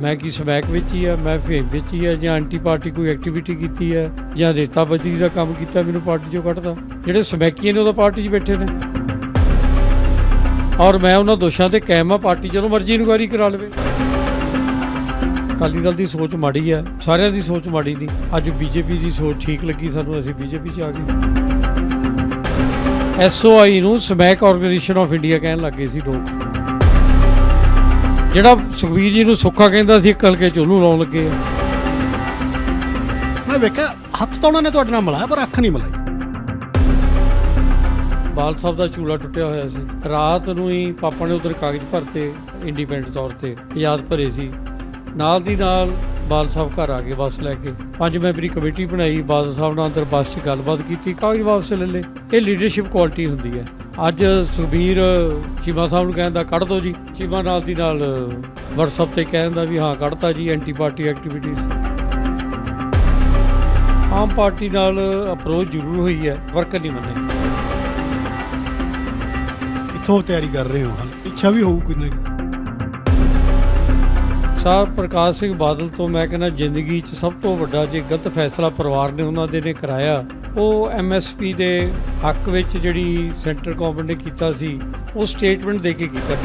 ਮੈਂ ਕੀ ਸਮੈਕ ਵਿੱਚ ਹੀ ਆ, ਮੈਂ ਫੇਮ ਵਿੱਚ ਹੀ ਆ, ਜਾਂ ਐਂਟੀ ਪਾਰਟੀ ਕੋਈ ਐਕਟੀਵਿਟੀ ਕੀਤੀ ਹੈ ਜਾਂ ਰੇਤਾ ਬਜਰੀ ਦਾ ਕੰਮ ਕੀਤਾ ਮੈਨੂੰ ਪਾਰਟੀ ਚੋਂ ਕੱਢਦਾ। ਜਿਹੜੇ ਸਮੈਕੀਏ ਨੇ ਉਹ ਤਾਂ ਪਾਰਟੀ 'ਚ ਬੈਠੇ ਨੇ। ਔਰ ਮੈਂ ਉਹਨਾਂ ਦੋਸ਼ਾਂ ਤੇ ਕਾਇਮ ਆ, ਪਾਰਟੀ ਜਦੋਂ ਮਰਜ਼ੀ ਇਨਕੁਆਇਰੀ ਕਰਾ ਲਵੇ। ਅਕਾਲੀ ਦਲ ਦੀ ਸੋਚ ਮਾੜੀ ਹੈ ਸਾਰਿਆਂ ਦੀ ਸੋਚ ਮਾੜੀ ਨਹੀਂ। ਅੱਜ ਬੀਜੇਪੀ ਦੀ ਸੋਚ ਠੀਕ ਲੱਗੀ ਸਾਨੂੰ, ਅਸੀਂ ਬੀਜੇਪੀ 'ਚ ਆ ਗਏ। ਐਸਓਆਈ ਨੂੰ ਸਮੈਕ ਆਰਗੇਨਾਈਜੇਸ਼ਨ ਆਫ ਇੰਡੀਆ ਕਹਿਣ ਲੱਗੇ ਸੀ ਲੋਕ। ਜਿਹੜਾ ਸੁਖਬੀਰ ਜੀ ਨੂੰ ਸੁੱਖਾ ਕਹਿੰਦਾ ਸੀ ਕਲਕੇ ਚ ਉਹਨੂੰ ਲਾਉਣ ਲੱਗੇ ਆ। ਮੈਂ ਵੇਖਿਆ ਹੱਥ ਤਾਂ ਉਹਨਾਂ ਨੇ ਤੁਹਾਡੇ ਨਾਲ ਮਿਲਾਇਆ ਪਰ ਅੱਖ ਨਹੀਂ ਮਿਲਾਈ। ਬਾਲ ਸਾਹਿਬ ਦਾ ਚੂਲਾ ਟੁੱਟਿਆ ਹੋਇਆ ਸੀ। ਰਾਤ ਨੂੰ ਹੀ ਪਾਪਾ ਨੇ ਉਧਰ ਕਾਗਜ਼ ਭਰਤੇ ਇੰਡੀਪੈਂਡੈਂਟ ਤੌਰ ਤੇ ਯਾਦ ਭਰੇ ਸੀ। ਨਾਲ ਦੀ ਨਾਲ ਬਾਲ ਸਾਹਿਬ ਘਰ ਆ ਗਏ ਬੱਸ ਲੈ ਕੇ। ਪੰਜ ਮੈਂਬਰੀ ਕਮੇਟੀ ਬਣਾਈ ਬਾਦਲ ਸਾਹਿਬ ਨਾਲ ਅੰਦਰ ਬੱਸ 'ਚ ਗੱਲਬਾਤ ਕੀਤੀ ਕਾਗਜ਼ ਵਾਪਸ ਲੈ ਲਏ। ਇਹ ਲੀਡਰਸ਼ਿਪ ਕੁਆਲਿਟੀ ਹੁੰਦੀ ਹੈ। ਅੱਜ ਸੁਖਬੀਰ ਚੀਮਾ ਸਾਹਿਬ ਨੂੰ ਕਹਿੰਦਾ ਕੱਢ ਦਿਓ ਜੀ। ਚੀਮਾ ਨਾਲ ਦੀ ਨਾਲ WhatsApp ਤੇ ਕਹਿੰਦਾ ਵੀ ਹਾਂ ਕੱਢਤਾ ਜੀ anti party activities Aam party ਨਾਲ ਅਪਰੋਚ ਜ਼ਰੂਰ ਹੋਈ ਹੈ ਵਰਕ ਨਹੀਂ ਮੰਨੇ। ਕਿੱਥੋਂ ਤਿਆਰੀ ਕਰ ਰਹੇ ਹੋ ਹਾਲ ਇੱਛਾ ਵੀ ਹੋਊ ਕੋਈ ਨਾ। ਸਾਹਿਬ ਪ੍ਰਕਾਸ਼ ਸਿੰਘ ਬਾਦਲ ਤੋਂ ਮੈਂ ਕਹਿੰਦਾ ਜ਼ਿੰਦਗੀ 'ਚ ਸਭ ਤੋਂ ਵੱਡਾ ਜੇ ਗਲਤ ਫੈਸਲਾ ਪਰਿਵਾਰ ਨੇ ਉਹਨਾਂ ਦੇ ਨੇ ਕਰਾਇਆ ਉਹ ਐਮਐਸਪੀ ਦੇ ਹੱਕ ਵਿੱਚ ਜਿਹੜੀ ਸੈਂਟਰ ਗਵਰਨਮੈਂਟ ਨੇ ਕੀਤਾ ਸੀ ਉਹ ਸਟੇਟਮੈਂਟ ਦੇ ਕੇ ਕੀਤਾ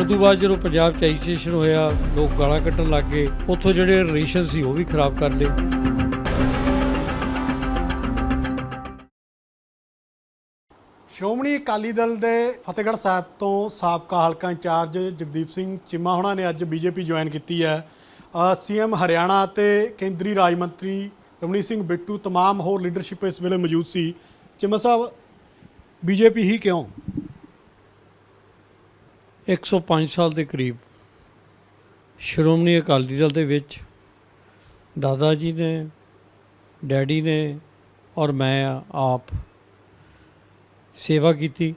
ਉਦੋਂ ਬਾਅਦ ਜਦੋਂ ਪੰਜਾਬ ਚ ਐਜੀਟੇਸ਼ਨ ਹੋਇਆ ਲੋਕ ਗਾਲਾਂ ਕੱਢਣ ਲੱਗ ਗਏ ਉੱਥੋਂ ਜਿਹੜੇ ਰਿਲੇਸ਼ਨ ਸੀ ਉਹ ਵੀ ਖਰਾਬ ਕਰ ਲਏ ਸ਼੍ਰੋਮਣੀ ਅਕਾਲੀ ਦਲ ਦੇ ਫਤਿਹਗੜ੍ਹ ਸਾਹਿਬ ਤੋਂ ਸਾਬਕਾ ਹਲਕਾ ਇੰਚਾਰਜ ਜਗਦੀਪ ਸਿੰਘ ਚਿੰਮਾ ਹੋਣਾ ਨੇ ਅੱਜ ਬੀਜੇਪੀ ਜੁਆਇਨ ਕੀਤੀ ਹੈ ਸੀਐਮ ਹਰਿਆਣਾ ਤੇ ਕੇਂਦਰੀ ਰਾਜ ਮੰਤਰੀ ਰਮਨੀਤ ਸਿੰਘ ਬਿੱਟੂ तमाम ਹੋਰ ਲੀਡਰਸ਼ਿਪ ਇਸ ਵੇਲੇ ਮੌਜੂਦ ਸੀ ਚਿੰਮਾ ਸਾਹਿਬ ਬੀਜੇਪੀ ਹੀ ਕਿਉਂ 105 ਸਾਲ ਦੇ ਕਰੀਬ ਸ਼੍ਰੋਮਣੀ ਅਕਾਲੀ ਦਲ ਦੇ ਵਿੱਚ ਦਾਦਾ ਜੀ ਨੇ, ਡੈਡੀ ਨੇ ਔਰ ਮੈਂ ਆਪ ਸੇਵਾ ਕੀਤੀ।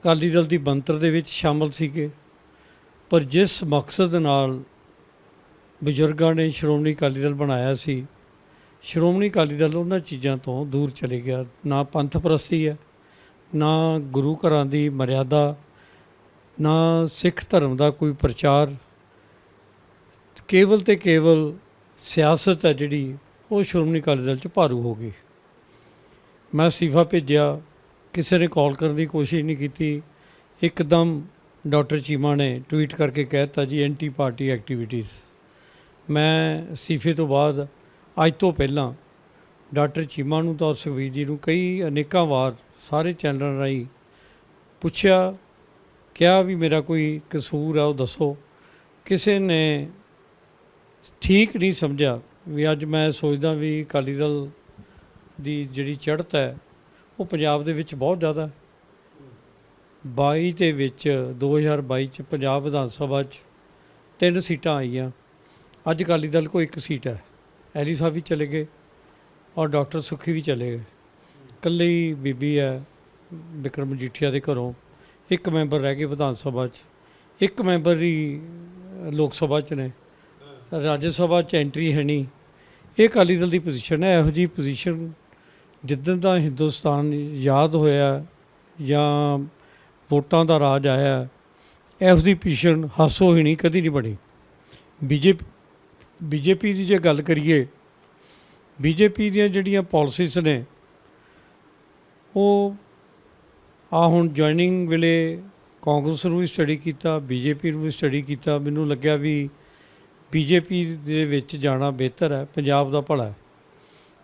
ਅਕਾਲੀ ਦਲ ਦੀ ਬੰਤਰ ਦੇ ਵਿੱਚ ਸ਼ਾਮਲ ਸੀਗੇ। ਪਰ ਜਿਸ ਮਕਸਦ ਨਾਲ ਬਜ਼ੁਰਗਾਂ ਨੇ ਸ਼੍ਰੋਮਣੀ ਅਕਾਲੀ ਦਲ ਬਣਾਇਆ ਸੀ, ਸ਼੍ਰੋਮਣੀ ਅਕਾਲੀ ਦਲ ਉਹਨਾਂ ਚੀਜ਼ਾਂ ਤੋਂ ਦੂਰ ਚਲੇ ਗਿਆ। ਨਾ ਪੰਥ ਪ੍ਰਸਤੀ ਹੈ, ਨਾ ਗੁਰੂ ਘਰਾਂ ਦੀ ਮਰਿਆਦਾ ਨਾ ਸਿੱਖ ਧਰਮ ਦਾ ਕੋਈ ਪ੍ਰਚਾਰ, ਕੇਵਲ ਤੇ ਕੇਵਲ ਸਿਆਸਤ ਹੈ ਜਿਹੜੀ, ਉਹ ਸ਼੍ਰੋਮਣੀ ਅਕਾਲੀ ਦਲ ਚ ਭਾਰੂ ਹੋ ਗਈ। ਮੈਂ ਅਸਤੀਫਾ ਭੇਜਿਆ, ਕਿਸੇ ਨੇ ਕਾਲ ਕਰਨ ਦੀ ਕੋਸ਼ਿਸ਼ ਨਹੀਂ ਕੀਤੀ। ਇੱਕਦਮ ਡਾਕਟਰ ਚੀਮਾ ਨੇ ਟਵੀਟ ਕਰਕੇ ਕਹਿਤਾ ਜੀ ਐਂਟੀ ਪਾਰਟੀ ਐਕਟੀਵਿਟੀਜ਼। ਮੈਂ ਅਸਤੀਫੇ ਤੋਂ ਬਾਅਦ, ਅੱਜ ਤੋਂ ਪਹਿਲਾਂ ਡਾਕਟਰ ਚੀਮਾ ਨੂੰ ਤਾਂ ਸੁਖਬੀਰ ਜੀ ਨੂੰ ਕਈ ਅਨੇਕਾਂ ਵਾਰ ਸਾਰੇ ਚੈਨਲਾਂ ਰਾਹੀਂ ਪੁੱਛਿਆ ਕਿਹਾ ਵੀ ਮੇਰਾ ਕੋਈ ਕਸੂਰ ਆ, ਉਹ ਦੱਸੋ। ਕਿਸੇ ਨੇ ਠੀਕ ਨਹੀਂ ਸਮਝਿਆ ਵੀ ਅੱਜ ਮੈਂ ਸੋਚਦਾ ਵੀ ਅਕਾਲੀ ਦਲ ਦੀ ਜਿਹੜੀ ਚੜ੍ਹਤ ਹੈ, ਉਹ ਪੰਜਾਬ ਦੇ ਵਿੱਚ ਬਹੁਤ ਜ਼ਿਆਦਾ ਹੈ। 22 ਦੇ ਵਿੱਚ 2022 ਚ ਪੰਜਾਬ ਵਿਧਾਨ ਸਭਾ ਚ ਤਿੰਨ ਸੀਟਾਂ ਆਈਆਂ। ਅੱਜ ਅਕਾਲੀ ਦਲ ਕੋ ਇੱਕ ਸੀਟ ਹੈ। ਐਲੀ ਸਾਹਿਬ ਵੀ ਚਲੇ ਗਏ ਔਰ ਡਾਕਟਰ ਸੁਖੀ ਵੀ ਚਲੇ ਗਏ। ਇਕੱਲੇ ਬੀਬੀ ਹੈ, ਵਿਕਰਮ ਮਜੀਠੀਆ ਦੇ ਘਰੋਂ। ਇੱਕ ਮੈਂਬਰ ਰਹਿ ਗਏ ਵਿਧਾਨ ਸਭਾ 'ਚ, ਇੱਕ ਮੈਂਬਰ ਹੀ ਲੋਕ ਸਭਾ 'ਚ ਨੇ। ਰਾਜ ਸਭਾ 'ਚ ਐਂਟਰੀ ਹੈ ਨਹੀਂ। ਇਹ ਅਕਾਲੀ ਦਲ ਦੀ ਪੋਜੀਸ਼ਨ ਹੈ, ਇਹੋ ਜੀ ਪੋਜੀਸ਼ਨ ਜਿੱਦਣ ਦਾ ਹਿੰਦੁਸਤਾਨ ਯਾਦ ਹੋਇਆ ਜਾਂ ਵੋਟਾਂ ਦਾ ਰਾਜ ਆਇਆ, ਇਹੋ ਜੀ ਪੋਜੀਸ਼ਨ ਹਾਸੋ ਹੀ ਨਹੀਂ ਕਦੀ ਨਹੀਂ ਬਣੀ। ਬੀਜੇਪੀ ਬੀਜੇਪੀ ਦੀ ਜੇ ਗੱਲ ਕਰੀਏ, ਬੀਜੇਪੀ ਦੀਆਂ ਜਿਹੜੀਆਂ ਪਾਲਿਸੀਜ਼ ਨੇ, ਉਹ ਆ ਹੁਣ ਜੁਆਇਨਿੰਗ ਵੇਲੇ ਕਾਂਗਰਸ ਨੂੰ ਵੀ ਸਟੱਡੀ ਕੀਤਾ ਬੀਜੇਪੀ ਨੂੰ ਵੀ ਸਟੱਡੀ ਕੀਤਾ। ਮੈਨੂੰ ਲੱਗਿਆ ਵੀ ਬੀਜੇਪੀ ਦੇ ਵਿੱਚ ਜਾਣਾ ਬਿਹਤਰ ਹੈ, ਪੰਜਾਬ ਦਾ ਭਲਾ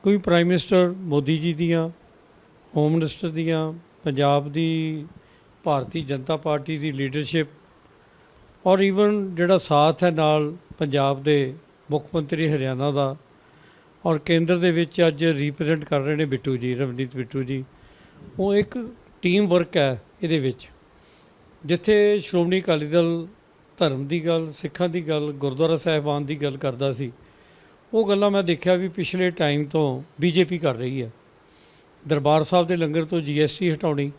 ਕੋਈ ਪ੍ਰਾਈਮ ਮਿਨਿਸਟਰ ਮੋਦੀ ਜੀ ਦੀਆਂ ਹੋਮ ਮਿਨਿਸਟਰ ਦੀਆਂ, ਪੰਜਾਬ ਦੀ ਭਾਰਤੀ ਜਨਤਾ ਪਾਰਟੀ ਦੀ ਲੀਡਰਸ਼ਿਪ ਔਰ ਈਵਨ ਜਿਹੜਾ ਸਾਥ ਹੈ ਨਾਲ ਪੰਜਾਬ ਦੇ ਮੁੱਖ ਮੰਤਰੀ ਹਰਿਆਣਾ ਦਾ ਔਰ ਕੇਂਦਰ ਦੇ ਵਿੱਚ ਅੱਜ ਰਿਪਰੈਜ਼ੈਂਟ ਕਰ ਰਹੇ ਨੇ ਬਿੱਟੂ ਜੀ, ਰਵਨੀਤ ਬਿੱਟੂ ਜੀ। ਉਹ ਇੱਕ ਟੀਮ ਵਰਕ ਹੈ ਇਹਦੇ ਵਿੱਚ। ਜਿੱਥੇ ਸ਼੍ਰੋਮਣੀ ਅਕਾਲੀ ਦਲ ਧਰਮ ਦੀ ਗੱਲ, ਸਿੱਖਾਂ ਦੀ ਗੱਲ, ਗੁਰਦੁਆਰਾ ਸਾਹਿਬਾਨ ਦੀ ਗੱਲ ਕਰਦਾ ਸੀ, ਉਹ ਗੱਲਾਂ ਮੈਂ ਦੇਖਿਆ ਵੀ ਪਿਛਲੇ ਟਾਈਮ ਤੋਂ ਬੀਜੇਪੀ ਕਰ ਰਹੀ ਹੈ। ਦਰਬਾਰ ਸਾਹਿਬ ਦੇ ਲੰਗਰ ਤੋਂ ਜੀਐਸਟੀ ਹਟਾਉਣੀ।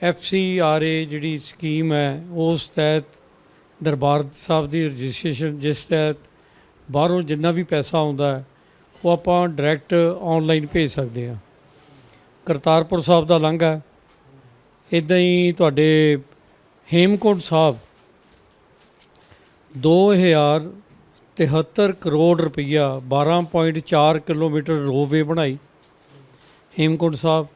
ਐਫਸੀਆਰਏ ਜਿਹੜੀ ਸਕੀਮ ਹੈ, ਉਸ ਤਹਿਤ ਦਰਬਾਰ ਸਾਹਿਬ ਦੀ ਰਜਿਸਟ੍ਰੇਸ਼ਨ ਜਿਸ ਤਹਿਤ ਬਾਹਰੋਂ ਜਿੰਨਾ ਵੀ ਪੈਸਾ ਆਉਂਦਾ ਹੈ, ਉਹ ਆਪਾਂ ਡਾਇਰੈਕਟ ਆਨਲਾਈਨ ਭੇਜ ਸਕਦੇ ਹਾਂ। ਕਰਤਾਰਪੁਰ ਸਾਹਿਬ ਦਾ ਲੰਘਾ ਇਦਾਂ ਹੀ ਤੁਹਾਡੇ ਹੇਮਕੁੰਟ ਸਾਹਿਬ 2073 ਕਰੋੜ ਰੁਪਈਆ 12.4 ਕਿਲੋਮੀਟਰ ਰੋਵੇ ਬਣਾਈ ਹੇਮਕੁੰਟ ਸਾਹਿਬ।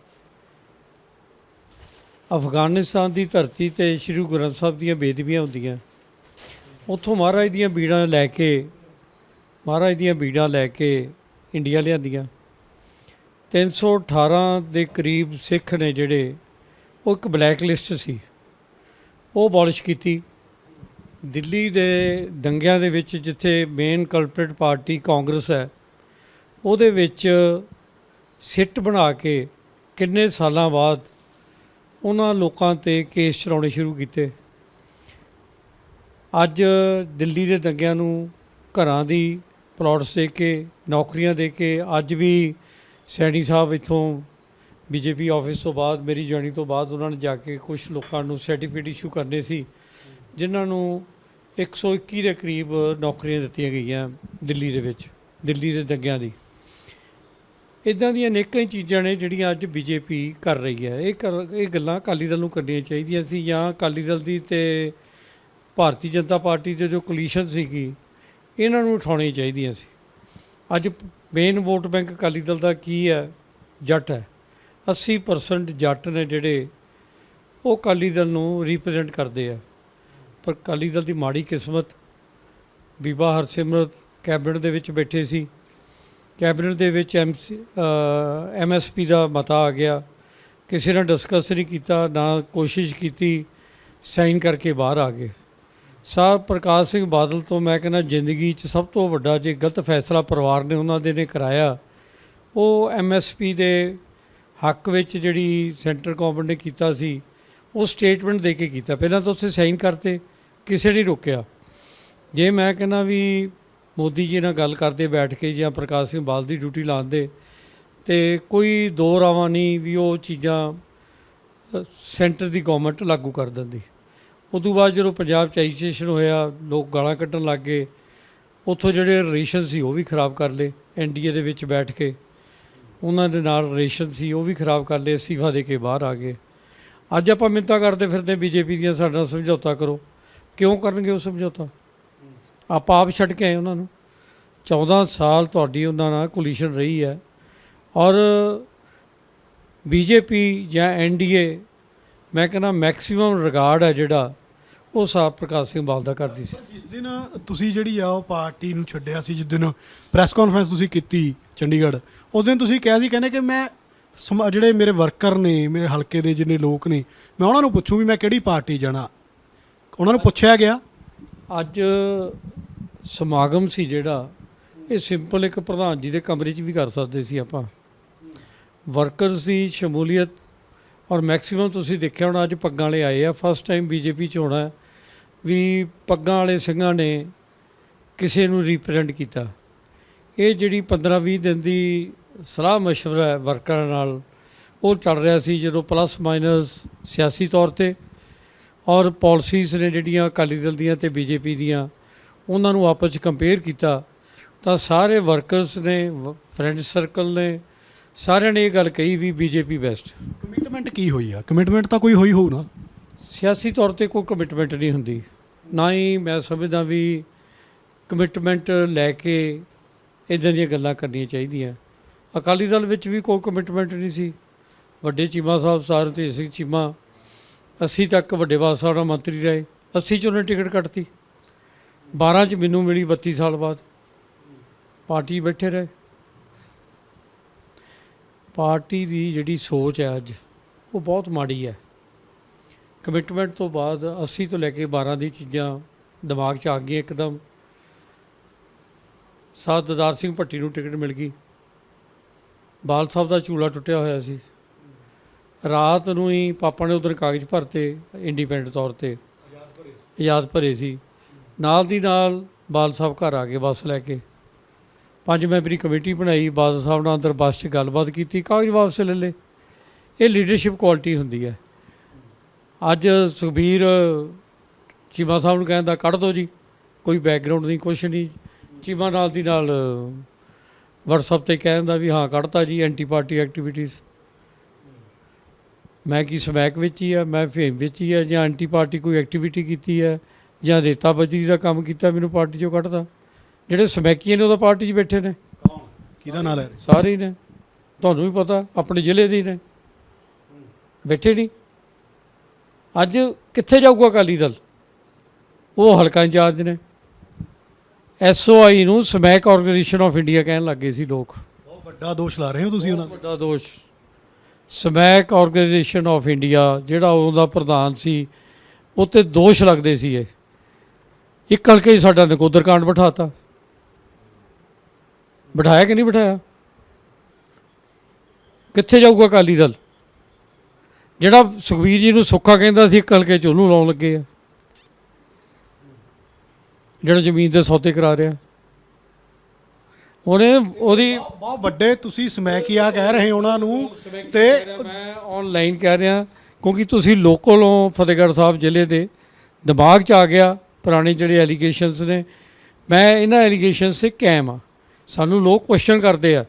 ਅਫਗਾਨਿਸਤਾਨ ਦੀ ਧਰਤੀ ਤੇ ਸ੍ਰੀ ਗੁਰੂ ਗ੍ਰੰਥ ਸਾਹਿਬ ਦੀਆਂ ਬੇਦਬੀਆਂ ਹੁੰਦੀਆਂ। ਉੱਥੋਂ ਮਹਾਰਾਜ ਦੀਆਂ ਬੀੜਾਂ ਲੈ ਕੇ, ਮਹਾਰਾਜ ਦੀਆਂ ਬੀੜਾਂ ਲੈ ਕੇ ਇੰਡੀਆ ਲਿਆਂਦੀਆਂ। 318 ਦੇ ਕਰੀਬ ਸਿੱਖ ਨੇ ਜਿਹੜੇ, ਉਹ ਇੱਕ ਬਲੈਕ ਲਿਸਟ ਸੀ। ਉਹ ਅਬੋਲਿਸ਼ ਕੀਤੀ। ਦਿੱਲੀ ਦੇ ਦੰਗਿਆਂ ਦੇ ਵਿੱਚ ਜਿੱਥੇ ਮੇਨ ਕਲਪਰੇਟ ਪਾਰਟੀ ਕਾਂਗਰਸ ਹੈ, ਉਹਦੇ ਵਿੱਚ ਸਿੱਟ ਬਣਾ ਕੇ ਕਿੰਨੇ ਸਾਲਾਂ ਬਾਅਦ ਉਹਨਾਂ ਲੋਕਾਂ ਤੇ ਕੇਸ ਚਲਾਉਣੇ ਸ਼ੁਰੂ ਕੀਤੇ। ਅੱਜ ਦਿੱਲੀ ਦੇ ਦੰਗਿਆਂ ਨੂੰ ਘਰਾਂ ਦੀ ਪਲਾਟਸ ਦੇ ਕੇ, ਨੌਕਰੀਆਂ ਦੇ ਕੇ, ਅੱਜ ਵੀ ਸੈਣੀ ਸਾਹਿਬ ਇੱਥੋਂ ਬੀਜੇਪੀ ਆਫਿਸ ਤੋਂ ਬਾਅਦ, ਮੇਰੀ ਜੁਆਇਨਿੰਗ ਤੋਂ ਬਾਅਦ ਉਹਨਾਂ ਨੇ ਜਾ ਕੇ ਕੁਝ ਲੋਕਾਂ ਨੂੰ ਸਰਟੀਫਿਕੇਟ ਇਸ਼ੂ ਕਰਨੇ ਸੀ, ਜਿਨ੍ਹਾਂ ਨੂੰ 121 ਦੇ ਕਰੀਬ ਨੌਕਰੀਆਂ ਦਿੱਤੀਆਂ ਗਈਆਂ ਦਿੱਲੀ ਦੇ ਵਿੱਚ, ਦਿੱਲੀ ਦੇ ਦੰਗਿਆਂ ਦੀ। ਇਦਾਂ ਦੀਆਂ ਅਨੇਕਾਂ ਹੀ ਚੀਜ਼ਾਂ ਨੇ ਜਿਹੜੀਆਂ ਅੱਜ ਬੀਜੇਪੀ ਕਰ ਰਹੀ ਹੈ। ਇਹ ਕਰ- ਇਹ ਗੱਲਾਂ ਅਕਾਲੀ ਦਲ ਨੂੰ ਕਰਨੀਆਂ ਚਾਹੀਦੀਆਂ ਸੀ ਜਾਂ ਅਕਾਲੀ ਦਲ ਦੀ ਤੇ ਭਾਰਤੀ ਜਨਤਾ ਪਾਰਟੀ ਦੇ ਜੋ ਕੋਲੀਸ਼ਨ ਸੀਗੀ, ਇਹਨਾਂ ਨੂੰ ਉਠਾਉਣੀਆਂ ਚਾਹੀਦੀਆਂ ਸੀ। ਅੱਜ main vote bank Akali Dal ਦਾ ਕੀ ਹੈ? ਜੱਟ ਹੈ। 80% ਜੱਟ ਨੇ ਜਿਹੜੇ ਉਹ ਅਕਾਲੀ ਦਲ ਨੂੰ ਰਿਪਰੈਜ਼ੈਂਟ ਕਰਦੇ ਆ। ਪਰ ਅਕਾਲੀ ਦਲ ਦੀ ਮਾੜੀ ਕਿਸਮਤ, ਬੀਬਾ ਹਰਸਿਮਰਤ ਕੈਬਨਿਟ ਦੇ ਵਿੱਚ ਬੈਠੇ ਸੀ। ਕੈਬਨਿਟ ਦੇ ਵਿੱਚ ਐਮਸੀ ਐਮਐਸਪੀ ਦਾ ਮਤਾ ਆ ਗਿਆ। ਕਿਸੇ ਨੇ ਡਿਸਕਸ ਨਹੀਂ ਕੀਤਾ, ਨਾ ਕੋਸ਼ਿਸ਼ ਕੀਤੀ, ਸਾਈਨ ਕਰਕੇ ਬਾਹਰ ਆ ਗਏ। ਸਾਹਿਬ ਪ੍ਰਕਾਸ਼ ਸਿੰਘ ਬਾਦਲ ਤੋਂ ਮੈਂ ਕਹਿੰਦਾ, ਜ਼ਿੰਦਗੀ 'ਚ ਸਭ ਤੋਂ ਵੱਡਾ ਜੇ ਗਲਤ ਫੈਸਲਾ ਪਰਿਵਾਰ ਨੇ ਉਹਨਾਂ ਦੇ ਨੇ ਕਰਾਇਆ, ਉਹ ਐਮਐਸਪੀ ਦੇ ਹੱਕ ਵਿੱਚ ਜਿਹੜੀ ਸੈਂਟਰ ਗਵਰਨਮੈਂਟ ਨੇ ਕੀਤਾ ਸੀ, ਉਹ ਸਟੇਟਮੈਂਟ ਦੇ ਕੇ ਕੀਤਾ। ਪਹਿਲਾਂ ਤਾਂ ਉੱਥੇ ਸਾਈਨ ਕਰਤੇ, ਕਿਸੇ ਨੇ ਰੋਕਿਆ। ਜੇ ਮੈਂ ਕਹਿੰਦਾ ਵੀ ਮੋਦੀ ਜੀ ਨਾਲ ਗੱਲ ਕਰਦੇ ਬੈਠ ਕੇ ਜਾਂ ਪ੍ਰਕਾਸ਼ ਸਿੰਘ ਬਾਦਲ ਦੀ ਡਿਊਟੀ ਲਾਉਂਦੇ ਤੇ ਕੋਈ ਦੋ ਰਾਵਾਂ ਨਹੀਂ ਵੀ ਉਹ ਚੀਜ਼ਾਂ ਸੈਂਟਰ ਦੀ ਗਵਰਨਮੈਂਟ ਲਾਗੂ ਕਰ ਦਿੰਦੀ। ਉਦੋਂ ਬਾਅਦ ਜਦੋਂ ਪੰਜਾਬ ਚ ਐਜੀਟੇਸ਼ਨ ਹੋਇਆ, ਲੋਕ ਗਾਲਾਂ ਕੱਢਣ ਲੱਗ ਗਏ। ਉੱਥੋਂ ਜਿਹੜੇ ਰਿਲੇਸ਼ਨ ਸੀ, ਉਹ ਵੀ ਖਰਾਬ ਕਰ ਲਏ ਐਨਡੀਏ ਦੇ ਵਿੱਚ ਬੈਠ ਕੇ। ਉਹਨਾਂ ਦੇ ਨਾਲ ਰਿਲੇਸ਼ਨ ਸੀ, ਉਹ ਵੀ ਖਰਾਬ ਕਰ ਲਏ, ਅਸਤੀਫਾ ਦੇ ਕੇ ਬਾਹਰ ਆ ਗਏ। ਅੱਜ ਆਪਾਂ ਮਿੰਤਾ ਕਰਦੇ ਫਿਰਦੇ ਬੀਜੇਪੀ ਦੀਆਂ ਸਾਡੇ ਨਾਲ ਸਮਝੌਤਾ ਕਰੋ। ਕਿਉਂ ਕਰਨਗੇ ਉਹ ਸਮਝੌਤਾ? ਆਪਾਂ ਆਪ ਛੱਡ ਕੇ ਆਏ ਉਹਨਾਂ ਨੂੰ। 14 ਸਾਲ ਤੁਹਾਡੀ ਉਹਨਾਂ ਨਾਲ ਕੋਲੀਸ਼ਨ ਰਹੀ ਹੈ। ਔਰ ਬੀਜੇਪੀ ਜਾਂ ਐਨਡੀਏ ਮੈਂ ਕਹਿੰਦਾ ਮੈਕਸਿਮਮ ਰਿਗਾਰਡ ਹੈ ਜਿਹੜਾ ਉਹ ਸਾਹਿਬ ਪ੍ਰਕਾਸ਼ ਸਿੰਘ ਬਾਲ ਦਾ ਕਰਦੀ ਸੀ। ਜਿਸ ਦਿਨ ਤੁਸੀਂ ਜਿਹੜੀ ਆ ਉਹ ਪਾਰਟੀ ਨੂੰ ਛੱਡਿਆ ਸੀ ਜਿਸ ਦਿਨ ਪ੍ਰੈਸ ਕਾਨਫਰੰਸ ਤੁਸੀਂ ਕੀਤੀ ਚੰਡੀਗੜ੍ਹ ਉਸ ਦਿਨ ਤੁਸੀਂ ਕਿਹਾ ਸੀ ਕਹਿੰਦੇ ਕਿ ਮੈਂ ਸਮ- ਜਿਹੜੇ ਮੇਰੇ ਵਰਕਰ ਨੇ ਮੇਰੇ ਹਲਕੇ ਦੇ ਜਿੰਨੇ ਲੋਕ ਨੇ ਮੈਂ ਉਹਨਾਂ ਨੂੰ ਪੁੱਛੂ ਵੀ ਮੈਂ ਕਿਹੜੀ ਪਾਰਟੀ ਜਾਣਾ। ਉਹਨਾਂ ਨੂੰ ਪੁੱਛਿਆ ਗਿਆ। ਅੱਜ ਸਮਾਗਮ ਸੀ ਜਿਹੜਾ ਇਹ ਸਿੰਪਲ ਇੱਕ ਪ੍ਰਧਾਨ ਜੀ ਦੇ ਕਮਰੇ 'ਚ ਵੀ ਕਰ ਸਕਦੇ ਸੀ ਆਪਾਂ। ਵਰਕਰਸ ਦੀ ਸ਼ਮੂਲੀਅਤ ਔਰ ਮੈਕਸਿਮਮ ਤੁਸੀਂ ਦੇਖਿਆ ਹੋਣਾ ਅੱਜ ਪੱਗਾਂ ਵਾਲੇ ਆਏ ਆ ਫਸਟ ਟਾਈਮ ਬੀਜੇਪੀ 'ਚ ਹੋਣਾ ਹੈ। ਵੀ ਪੱਗਾਂ ਵਾਲੇ ਸਿੰਘਾਂ ਨੇ ਕਿਸੇ ਨੂੰ ਰਿਪ੍ਰੈਜ਼ੈਂਟ ਕੀਤਾ। ਇਹ ਜਿਹੜੀ 15-20 ਦਿਨ ਦੀ ਸਲਾਹ مشਵਰਾ ਵਰਕਰਾਂ ਨਾਲ, ਉਹ ਚੱਲ ਰਿਹਾ ਸੀ ਜਦੋਂ ਪਲੱਸ ਮਾਈਨਸ ਸਿਆਸੀ ਤੌਰ ਤੇ ਔਰ ਪਾਲਿਸੀਜ਼ ਨੇ ਜਿਹੜੀਆਂ ਅਕਾਲੀ ਦਲ ਦੀਆਂ ਤੇ ਬੀਜੇਪੀ ਦੀਆਂ, ਉਹਨਾਂ ਨੂੰ ਆਪਸ ਵਿੱਚ ਕੰਪੇਅਰ ਕੀਤਾ, ਤਾਂ ਸਾਰੇ ਵਰਕਰਸ ਨੇ ਫਰੈਂਡ ਸਰਕਲ ਨੇ, ਸਾਰਿਆਂ ਨੇ ਇਹ ਗੱਲ ਕਹੀ ਵੀ ਬੀਜੇਪੀ ਬੈਸਟ ਕਮਿਟਮੈਂਟ ਕੀ ਹੋਈ ਆ? ਕਮਿਟਮੈਂਟ ਤਾਂ ਕੋਈ ਹੋਈ ਹੋਊ ਨਾ। ਸਿਆਸੀ ਤੌਰ ਤੇ ਕੋਈ ਕਮਿਟਮੈਂਟ ਨਹੀਂ ਹੁੰਦੀ। ਨਾ ਹੀ ਮੈਂ ਸਮਝਦਾ ਵੀ ਕਮਿਟਮੈਂਟ ਲੈ ਕੇ ਇਦਾਂ ਦੀਆਂ ਗੱਲਾਂ ਕਰਨੀਆਂ ਚਾਹੀਦੀਆਂ। ਅਕਾਲੀ ਦਲ ਵਿੱਚ ਵੀ ਕੋਈ ਕਮਿਟਮੈਂਟ ਨਹੀਂ ਸੀ। ਵੱਡੇ ਚੀਮਾ ਸਾਹਿਬ ਸਾਰ ਤੇ ਸਿੰਘ ਚੀਮਾ। 80 ਤੱਕ ਵੱਡੇ ਬਾਦ ਸਾਹਿਬ ਨਾਲ ਮੰਤਰੀ ਰਹੇ। 80 ਚ ਉਹਨੇ ਟਿਕਟ ਕੱਟਤੀ। 12 ਚ ਮੈਨੂੰ ਮਿਲੀ 32 ਸਾਲ ਬਾਅਦ। ਪਾਰਟੀ ਬੈਠੇ ਰਹੇ। ਪਾਰਟੀ ਦੀ ਜਿਹੜੀ ਸੋਚ ਹੈ ਅੱਜ, ਉਹ ਬਹੁਤ ਮਾੜੀ ਹੈ। ਕਮਿਟਮੈਂਟ ਤੋਂ ਬਾਅਦ 80 ਤੋਂ ਲੈ ਕੇ 12 ਦੀ ਚੀਜ਼ਾਂ ਦਿਮਾਗ 'ਚ ਆ ਗਈਆਂ ਇੱਕਦਮ। ਸਾਧ ਦਦਾਰ ਸਿੰਘ ਭੱਟੀ ਨੂੰ ਟਿਕਟ ਮਿਲ ਗਈ। ਬਾਲ ਸਾਹਿਬ ਦਾ ਚੂਲਾ ਟੁੱਟਿਆ ਹੋਇਆ ਸੀ। ਰਾਤ ਨੂੰ ਹੀ ਪਾਪਾ ਨੇ ਉਧਰ ਕਾਗਜ਼ ਭਰਤੇ ਇੰਡੀਪੈਂਡੈਂਟ ਤੌਰ ਤੇ। ਆਜ਼ਾਦ ਭਰੇ ਸੀ। ਨਾਲ ਦੀ ਨਾਲ ਬਾਲ ਸਾਹਿਬ ਘਰ ਆ ਗਏ ਬੱਸ ਲੈ ਕੇ। ਪੰਜ ਮੈਂਬਰੀ ਕਮੇਟੀ ਬਣਾਈ। ਬਾਦਲ ਸਾਹਿਬ ਨਾਲ ਅੰਦਰ ਬੱਸ 'ਚ ਗੱਲਬਾਤ ਕੀਤੀ। ਕਾਗਜ਼ ਵਾਪਸ ਲੈ ਲਏ। ਇਹ ਲੀਡਰਸ਼ਿਪ ਕੁਆਲਿਟੀ ਹੁੰਦੀ ਹੈ। ਅੱਜ ਸੁਖਬੀਰ ਚੀਮਾ ਸਾਹਿਬ ਨੂੰ ਕਹਿੰਦਾ ਕੱਢ ਦਿਓ ਜੀ। ਕੋਈ ਬੈਕਗ੍ਰਾਉਂਡ ਨਹੀਂ ਕੁਛ ਨਹੀਂ। ਚੀਮਾ ਨਾਲ ਦੀ ਨਾਲ WhatsApp ਤੇ ਕਹਿੰਦਾ ਵੀ ਹਾਂ ਕੱਢਤਾ ਜੀ ਐਂਟੀ ਪਾਰਟੀ ਐਕਟੀਵਿਟੀਜ਼ ਮੈਂ ਕੀ ਸਮੈਕ ਵਿੱਚ ਹੀ ਆ ਮੈਂ ਫੇਮ ਵਿੱਚ ਹੀ ਆ ਜਾਂ ਐਂਟੀ ਪਾਰਟੀ ਕੋਈ ਐਕਟੀਵਿਟੀ ਕੀਤੀ ਹੈ ਜਾਂ ਰੇਤਾ ਬਜਰੀ ਦਾ ਕੰਮ ਕੀਤਾ ਮੈਨੂੰ ਪਾਰਟੀ ਚੋਂ ਕੱਢਦਾ ਜਿਹੜੇ ਸਮੈਕੀਆਂ ਨੇ ਉਹਦਾ ਪਾਰਟੀ 'ਚ ਬੈਠੇ ਨੇ। ਕੌਣ ਕਿਹਦਾ ਨਾਂ ਲੈ ਰਹੇ ਸਾਰੇ ਹੀ ਨੇ। ਤੁਹਾਨੂੰ ਵੀ ਪਤਾ ਆਪਣੇ ਜ਼ਿਲ੍ਹੇ ਦੇ ਹੀ ਨੇ। ਬੈਠੇ ਨਹੀਂ। ਅੱਜ ਕਿੱਥੇ ਜਾਊਗਾ ਅਕਾਲੀ ਦਲ? ਉਹ ਹਲਕਾ ਇੰਚਾਰਜ ਨੇ। ਐਸਓਆਈ ਨੂੰ ਸਮੈਕ ਆਰਗੇਨਾਈਜੇਸ਼ਨ ਆਫ ਇੰਡੀਆ ਕਹਿਣ ਲੱਗੇ ਸੀ ਲੋਕ। ਬਹੁਤ ਵੱਡਾ ਦੋਸ਼ ਲਾ ਰਹੇ ਹੋ ਤੁਸੀਂ ਉਹਨਾਂ ਬਹੁਤ ਵੱਡਾ ਦੋਸ਼। ਸਮੈਕ ਆਰਗੇਨਾਈਜੇਸ਼ਨ ਆਫ ਇੰਡੀਆ ਜਿਹੜਾ ਉਹਦਾ ਪ੍ਰਧਾਨ ਸੀ ਉੱਤੇ ਦੋਸ਼ ਲੱਗਦੇ ਸੀ ਇਹ। ਇੱਕ ਹਲਕੇ ਹੀ ਸਾਡਾ ਨਕੋਦਰ ਕਾਂਡ ਬਿਠਾਤਾ। ਬਿਠਾਇਆ ਕਿ ਨਹੀਂ ਬਿਠਾਇਆ? ਕਿੱਥੇ ਜਾਊਗਾ ਅਕਾਲੀ ਦਲ? ਜਿਹੜਾ ਸੁਖਬੀਰ ਜੀ ਨੂੰ ਸੁੱਖਾ ਕਹਿੰਦਾ ਸੀ ਇੱਕ ਹਲਕੇ ਚ ਉਹਨੂੰ ਲਾਉਣ ਲੱਗੇ ਆ। ਜਿਹੜਾ ਜ਼ਮੀਨ ਦੇ ਸੌਦੇ ਕਰਾ ਰਿਹਾ। ਉਹਨੇ ਉਹਦੀ ਬਹੁਤ- ਵੱਡੇ ਤੁਸੀਂ ਸਮੈਕੀਆ ਕਹਿ ਰਹੇ ਉਹਨਾਂ ਨੂੰ ਤੇ ਮੈਂ ਆਨਲਾਈਨ ਕਹਿ ਰਿਹਾ ਕਿਉਂਕਿ ਤੁਸੀਂ ਲੋਕਲ ਹੋ ਫਤਿਹਗੜ੍ਹ ਸਾਹਿਬ ਜ਼ਿਲ੍ਹੇ ਦੇ। ਦਿਮਾਗ 'ਚ ਆ ਗਿਆ ਪੁਰਾਣੇ ਜਿਹੜੇ ਐਲੀਗੇਸ਼ਨਸ ਨੇ। ਮੈਂ ਇਹਨਾਂ ਐਲੀਗੇਸ਼ਨਸ ਤੇ ਕਾਇਮ ਆ। ਸਾਨੂੰ ਲੋਕ ਕੁਐਸਚਨ ਕਰਦੇ ਆ।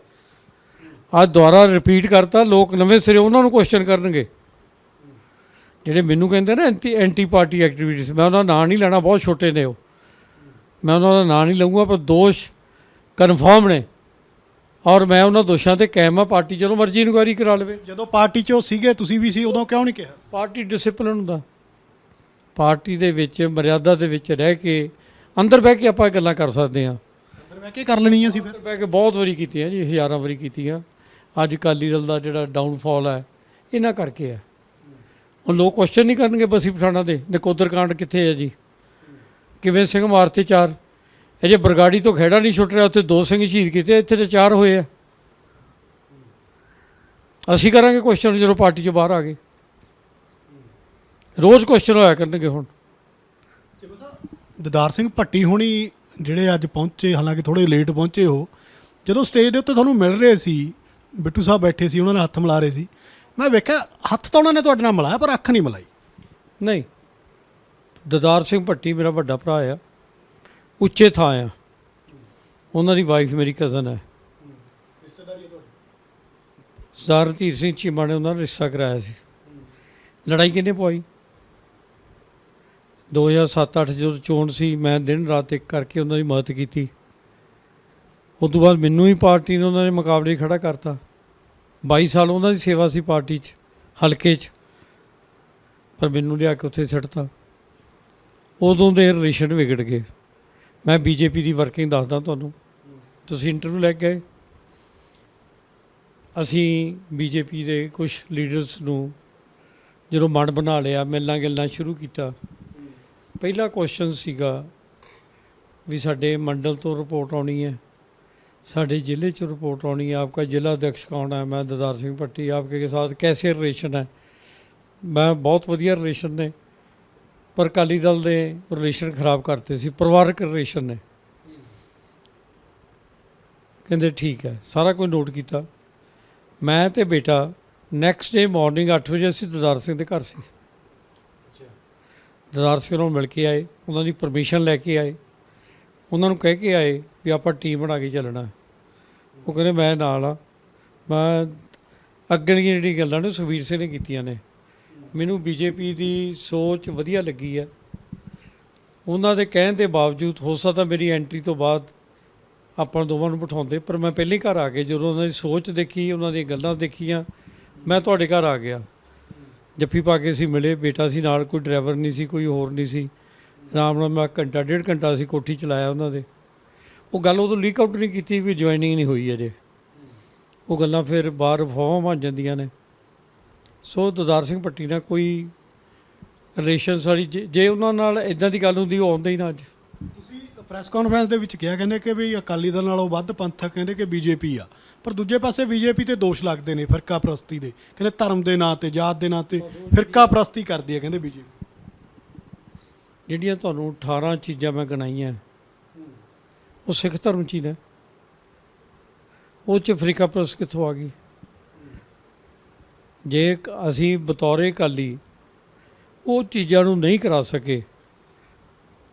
ਅੱਜ ਦੁਬਾਰਾ ਰਿਪੀਟ ਕਰਤਾ ਲੋਕ ਨਵੇਂ ਸਿਰੇ ਉਹਨਾਂ ਨੂੰ ਕੁਐਸਚਨ ਕਰਨਗੇ। ਜਿਹੜੇ ਮੈਨੂੰ ਕਹਿੰਦੇ ਨਾ ਐਂਟੀ ਐਂਟੀ ਪਾਰਟੀ ਐਕਟੀਵਿਟੀਜ਼ ਮੈਂ ਉਹਨਾਂ ਦਾ ਨਾਂ ਨਹੀਂ ਲੈਣਾ ਬਹੁਤ ਛੋਟੇ ਨੇ ਉਹ। ਮੈਂ ਉਹਨਾਂ ਦਾ ਨਾਂ ਨਹੀਂ ਲਊਂਗਾ ਪਰ ਦੋਸ਼ ਕਨਫਰਮ ਨੇ। ਔਰ ਮੈਂ ਉਹਨਾਂ ਦੋਸ਼ਾਂ ਤੇ ਕਾਇਮ ਆ ਪਾਰਟੀ ਜਦੋਂ ਮਰਜ਼ੀ ਇਨਕੁਆਇਰੀ ਕਰਾ ਲਵੇ। ਜਦੋਂ ਪਾਰਟੀ 'ਚ ਉਹ ਸੀਗੇ ਤੁਸੀਂ ਵੀ ਸੀ ਉਦੋਂ ਕਿਉਂ ਨਹੀਂ ਕਿਹਾ? ਪਾਰਟੀ ਡਿਸਪਲਿਨ ਹੁੰਦਾ। ਪਾਰਟੀ ਦੇ ਵਿੱਚ ਮਰਿਆਦਾ ਦੇ ਵਿੱਚ ਰਹਿ ਕੇ ਅੰਦਰ ਬਹਿ ਕੇ ਆਪਾਂ ਗੱਲਾਂ ਕਰ ਸਕਦੇ ਹਾਂ। ਅੰਦਰ ਬਹਿ ਕੇ ਕਰ ਲੈਣੀਆਂ ਸੀ ਫਿਰ? ਬਹਿ ਕੇ ਬਹੁਤ ਵਾਰੀ ਕੀਤੀਆਂ ਜੀ ਹਜ਼ਾਰਾਂ ਵਾਰੀ ਕੀਤੀਆਂ। ਅੱਜ ਅਕਾਲੀ ਦਲ ਦਾ ਜਿਹੜਾ ਡਾਊਨਫਾਲ ਹੈ ਇਹਨਾਂ ਕਰਕੇ ਹੈ। ਉਹ ਲੋਕ ਕੁਐਸਚਨ ਨਹੀਂ ਕਰਨਗੇ ਬਸੀ ਪਠਾਣਾ ਦੇ, ਨਕੋਦਰ ਕਾਂਡ ਕਿੱਥੇ ਹੈ ਜੀ? ਕਿਵੇਂ ਸਿੰਘ ਮਾਰਤੇ ਚਾਰ? ਇਹ ਜੇ ਬਰਗਾੜੀ ਤੋਂ ਖੇੜਾ ਨਹੀਂ ਛੁੱਟ ਰਿਹਾ, ਉੱਥੇ ਦੋ ਸਿੰਘ ਸ਼ਹੀਦ ਕੀਤੇ, ਇੱਥੇ ਤੇ ਚਾਰ ਹੋਏ ਆ। ਅਸੀਂ ਕਰਾਂਗੇ ਕੁਐਸਚਨ ਜਦੋਂ ਪਾਰਟੀ ਚੋਂ ਬਾਹਰ ਆ ਗਏ। ਰੋਜ਼ ਕੁਐਸਚਨ ਹੋਇਆ ਕਰਨਗੇ ਹੁਣ। ਦਦਾਰ ਸਿੰਘ ਭੱਟੀ ਹੋਣੀ ਜਿਹੜੇ ਅੱਜ ਪਹੁੰਚੇ, ਹਾਲਾਂਕਿ ਥੋੜੇ ਲੇਟ ਪਹੁੰਚੇ ਹੋ ਜਦੋਂ ਸਟੇਜ ਦੇ ਉੱਤੇ ਤੁਹਾਨੂੰ ਮਿਲ ਰਹੇ ਸੀ, ਬਿੱਟੂ ਸਾਹਿਬ ਬੈਠੇ ਸੀ, ਉਹਨਾਂ ਨਾਲ ਹੱਥ ਮਿਲਾ ਰਹੇ ਸੀ ਮੈਂ ਵੇਖਿਆ, ਹੱਥ ਤਾਂ ਉਹਨਾਂ ਨੇ ਤੁਹਾਡੇ ਨਾਲ ਮਿਲਾਇਆ, ਪਰ ਅੱਖ ਨਹੀਂ ਮਿਲਾਈ। ਨਹੀਂ। ਦਦਾਰ ਸਿੰਘ ਭੱਟੀ ਮੇਰਾ ਵੱਡਾ ਭਰਾ ਆ। ਉੱਚੇ ਥਾਂ ਆ। ਉਹਨਾਂ ਦੀ ਵਾਈਫ ਮੇਰੀ ਕਜ਼ਨ ਹੈ ਸਰਦਾਰ ਰਣਧੀਰ ਸਿੰਘ ਚੀਮਾ ਨੇ ਉਹਨਾਂ ਦਾ ਰਿਸ਼ਤਾ ਕਰਾਇਆ ਸੀ। ਲੜਾਈ ਕਿਹਨੇ ਪਵਾਈ? 2007-8 ਜਦੋਂ ਚੋਣ ਸੀ, ਮੈਂ ਦਿਨ ਰਾਤ ਇੱਕ ਕਰਕੇ ਉਹਨਾਂ ਦੀ ਮਦਦ ਕੀਤੀ। ਉਸ ਤੋਂ ਬਾਅਦ ਮੈਨੂੰ ਹੀ ਪਾਰਟੀ ਨੇ ਉਹਨਾਂ ਦੇ ਮੁਕਾਬਲੇ 'ਚ ਖੜਾ ਕਰਤਾ। 22 ਸਾਲ ਉਹਨਾਂ ਦੀ ਸੇਵਾ ਸੀ ਪਾਰਟੀ 'ਚ, ਹਲਕੇ 'ਚ। ਪਰ ਮੈਨੂੰ ਲਿਆ ਕੇ ਉੱਥੇ ਸਿੱਟਤਾ। ਉਦੋਂ ਦੇ ਰਿਲੇਸ਼ਨ ਵਿਗੜ ਗਏ। ਮੈਂ ਬੀਜੇਪੀ ਦੀ ਵਰਕਿੰਗ ਦੱਸਦਾ ਤੁਹਾਨੂੰ। ਤੁਸੀਂ ਇੰਟਰਵਿਊ ਲੈ ਕੇ ਗਏ ਅਸੀਂ ਬੀਜੇਪੀ ਦੇ ਕੁਝ ਲੀਡਰਸ ਨੂੰ ਜਦੋਂ ਮਨ ਬਣਾ ਲਿਆ, ਮਿਲਣਾ ਗਿਲਣਾ ਸ਼ੁਰੂ ਕੀਤਾ। ਪਹਿਲਾ ਕੁਐਸਚਨ ਸੀਗਾ ਵੀ ਸਾਡੇ ਮੰਡਲ ਤੋਂ ਰਿਪੋਰਟ ਆਉਣੀ ਹੈ। ਸਾਡੇ ਜ਼ਿਲ੍ਹੇ च ਰਿਪੋਰਟ ਆਉਣੀ है आपका ਜ਼ਿਲ੍ਹਾ अध्यक्ष ਕੌਣ ਹੈ? ਮੈਂ ਦਦਾਰ ਸਿੰਘ भट्टी आपके ਕੇ साथ ਕੈਸੇ ਰਿਲੇਸ਼ਨ ਹੈ? ਮੈਂ ਬਹੁਤ ਵਧੀਆ ਰਿਲੇਸ਼ਨ ਨੇ ਪਰ ਕਾਲੀ ਦਲ ਦੇ ਰਿਲੇਸ਼ਨ ਖਰਾਬ ਕਰਤੇ ਸੀ ਪਰਿਵਾਰਕ ਰਿਲੇਸ਼ਨ ਨੇ। ਕਹਿੰਦੇ ਠੀਕ ਹੈ ਸਾਰਾ ਕੁਝ ਨੋਟ ਕੀਤਾ। ਮੈਂ ਤੇ ਬੇਟਾ ਨੈਕਸਟ ਡੇ ਮਾਰਨਿੰਗ 8 ਵਜੇ ਅਸੀਂ ਦਦਾਰ ਸਿੰਘ ਦੇ ਘਰ ਸੀ। ਦਦਾਰ ਸਿੰਘ ਨੂੰ ਮਿਲ ਕੇ ਆਏ ਉਹਨਾਂ ਦੀ ਪਰਮਿਸ਼ਨ ਲੈ ਕੇ ਆਏ। ਉਹਨਾਂ ਨੂੰ ਕਹਿ ਕੇ ਆਏ ਵੀ ਆਪਾਂ ਟੀਮ ਬਣਾ ਕੇ ਚੱਲਣਾ। ਉਹ ਕਹਿੰਦੇ, ਮੈਂ ਨਾਲ ਆ। ਮੈਂ ਅੱਗੇ ਦੀਆਂ ਜਿਹੜੀ ਗੱਲਾਂ ਨੇ, ਸੁਖਬੀਰ ਸਿੰਘ ਨੇ ਕੀਤੀਆਂ ਨੇ। ਮੈਨੂੰ ਬੀਜੇਪੀ ਦੀ ਸੋਚ ਵਧੀਆ ਲੱਗੀ ਹੈ ਉਹਨਾਂ ਦੇ ਕਹਿਣ ਦੇ ਬਾਵਜੂਦ ਹੋ ਸਕਦਾ ਮੇਰੀ ਐਂਟਰੀ ਤੋਂ ਬਾਅਦ ਆਪਾਂ ਦੋਵਾਂ ਨੂੰ ਬਿਠਾਉਂਦੇ, ਪਰ ਮੈਂ ਪਹਿਲੇ ਘਰ ਆ ਕੇ ਜਦੋਂ ਉਹਨਾਂ ਦੀ ਸੋਚ ਦੇਖੀ, ਉਹਨਾਂ ਦੀਆਂ ਗੱਲਾਂ ਦੇਖੀਆਂ, ਮੈਂ ਤੁਹਾਡੇ ਘਰ ਆ ਗਿਆ। ਜੱਫੀ ਪਾ ਕੇ ਅਸੀਂ ਮਿਲੇ, ਬੇਟਾ ਸੀ ਨਾਲ, ਕੋਈ ਡਰਾਈਵਰ ਨਹੀਂ ਸੀ, ਕੋਈ ਹੋਰ ਨਹੀਂ ਸੀ। ਆਰਾਮ ਨਾਲ ਮੈਂ ਘੰਟਾ, ਡੇਢ ਘੰਟਾ ਅਸੀਂ ਕੋਠੀ ਚਲਾਇਆ ਉਹਨਾਂ ਦੇ। ਉਹ ਗੱਲ ਉਦੋਂ ਲੀਕ ਆਊਟ ਨਹੀਂ ਕੀਤੀ ਵੀ ਜੁਆਇਨਿੰਗ ਨਹੀਂ ਹੋਈ ਅਜੇ। ਉਹ ਗੱਲਾਂ ਫਿਰ ਬਾਹਰ ਫੋਮ ਬਣ ਜਾਂਦੀਆਂ ਨੇ। ਸੋ ਦਦਾਰ ਸਿੰਘ ਭੱਟੀ ਨਾਲ ਕੋਈ ਰਿਲੇਸ਼ਨ ਸਾਡੀ ਜੇ- ਜੇ ਉਹਨਾਂ ਨਾਲ ਇਦਾਂ ਦੀ ਗੱਲ ਹੁੰਦੀ, ਉਹ ਆਉਂਦੇ ਹੀ ਨਾ ਅੱਜ। ਤੁਸੀਂ ਪ੍ਰੈਸ ਕਾਨਫਰੰਸ ਦੇ ਵਿੱਚ ਕਿਹਾ ਕਹਿੰਦੇ ਕਿ ਵੀ ਅਕਾਲੀ ਦਲ ਨਾਲੋਂ ਵੱਧ ਪੰਥਕ ਕਹਿੰਦੇ ਕਿ ਬੀਜੇਪੀ ਆ। ਪਰ ਦੂਜੇ ਪਾਸੇ ਬੀਜੇਪੀ ਤੇ ਦੋਸ਼ ਲੱਗਦੇ ਨੇ ਫਿਰਕਾ ਪ੍ਰਸਤੀ ਦੇ। ਕਹਿੰਦੇ ਧਰਮ ਦੇ ਨਾਂ ਤੇ, ਜਾਤ ਦੇ ਨਾਂ ਤੇ ਫਿਰਕਾ ਪ੍ਰਸਤੀ ਕਰਦੀ ਹੈ ਕਹਿੰਦੇ ਬੀਜੇਪੀ। ਜਿਹੜੀਆਂ ਤੁਹਾਨੂੰ 18 ਚੀਜ਼ਾਂ ਮੈਂ ਗਣਾਈਆਂ, ਉਹ ਸਿੱਖ ਧਰਮ ਚ ਹੀ ਨੇ। ਉਹ ਚ ਅਫਰੀਕਾ ਪ੍ਰਸ ਕਿੱਥੋਂ ਆ ਗਈ? ਜੇ ਅਸੀਂ ਬਤੌਰੇ ਕਾਲੀ ਉਹ ਚੀਜ਼ਾਂ ਨੂੰ ਨਹੀਂ ਕਰਾ ਸਕੇ।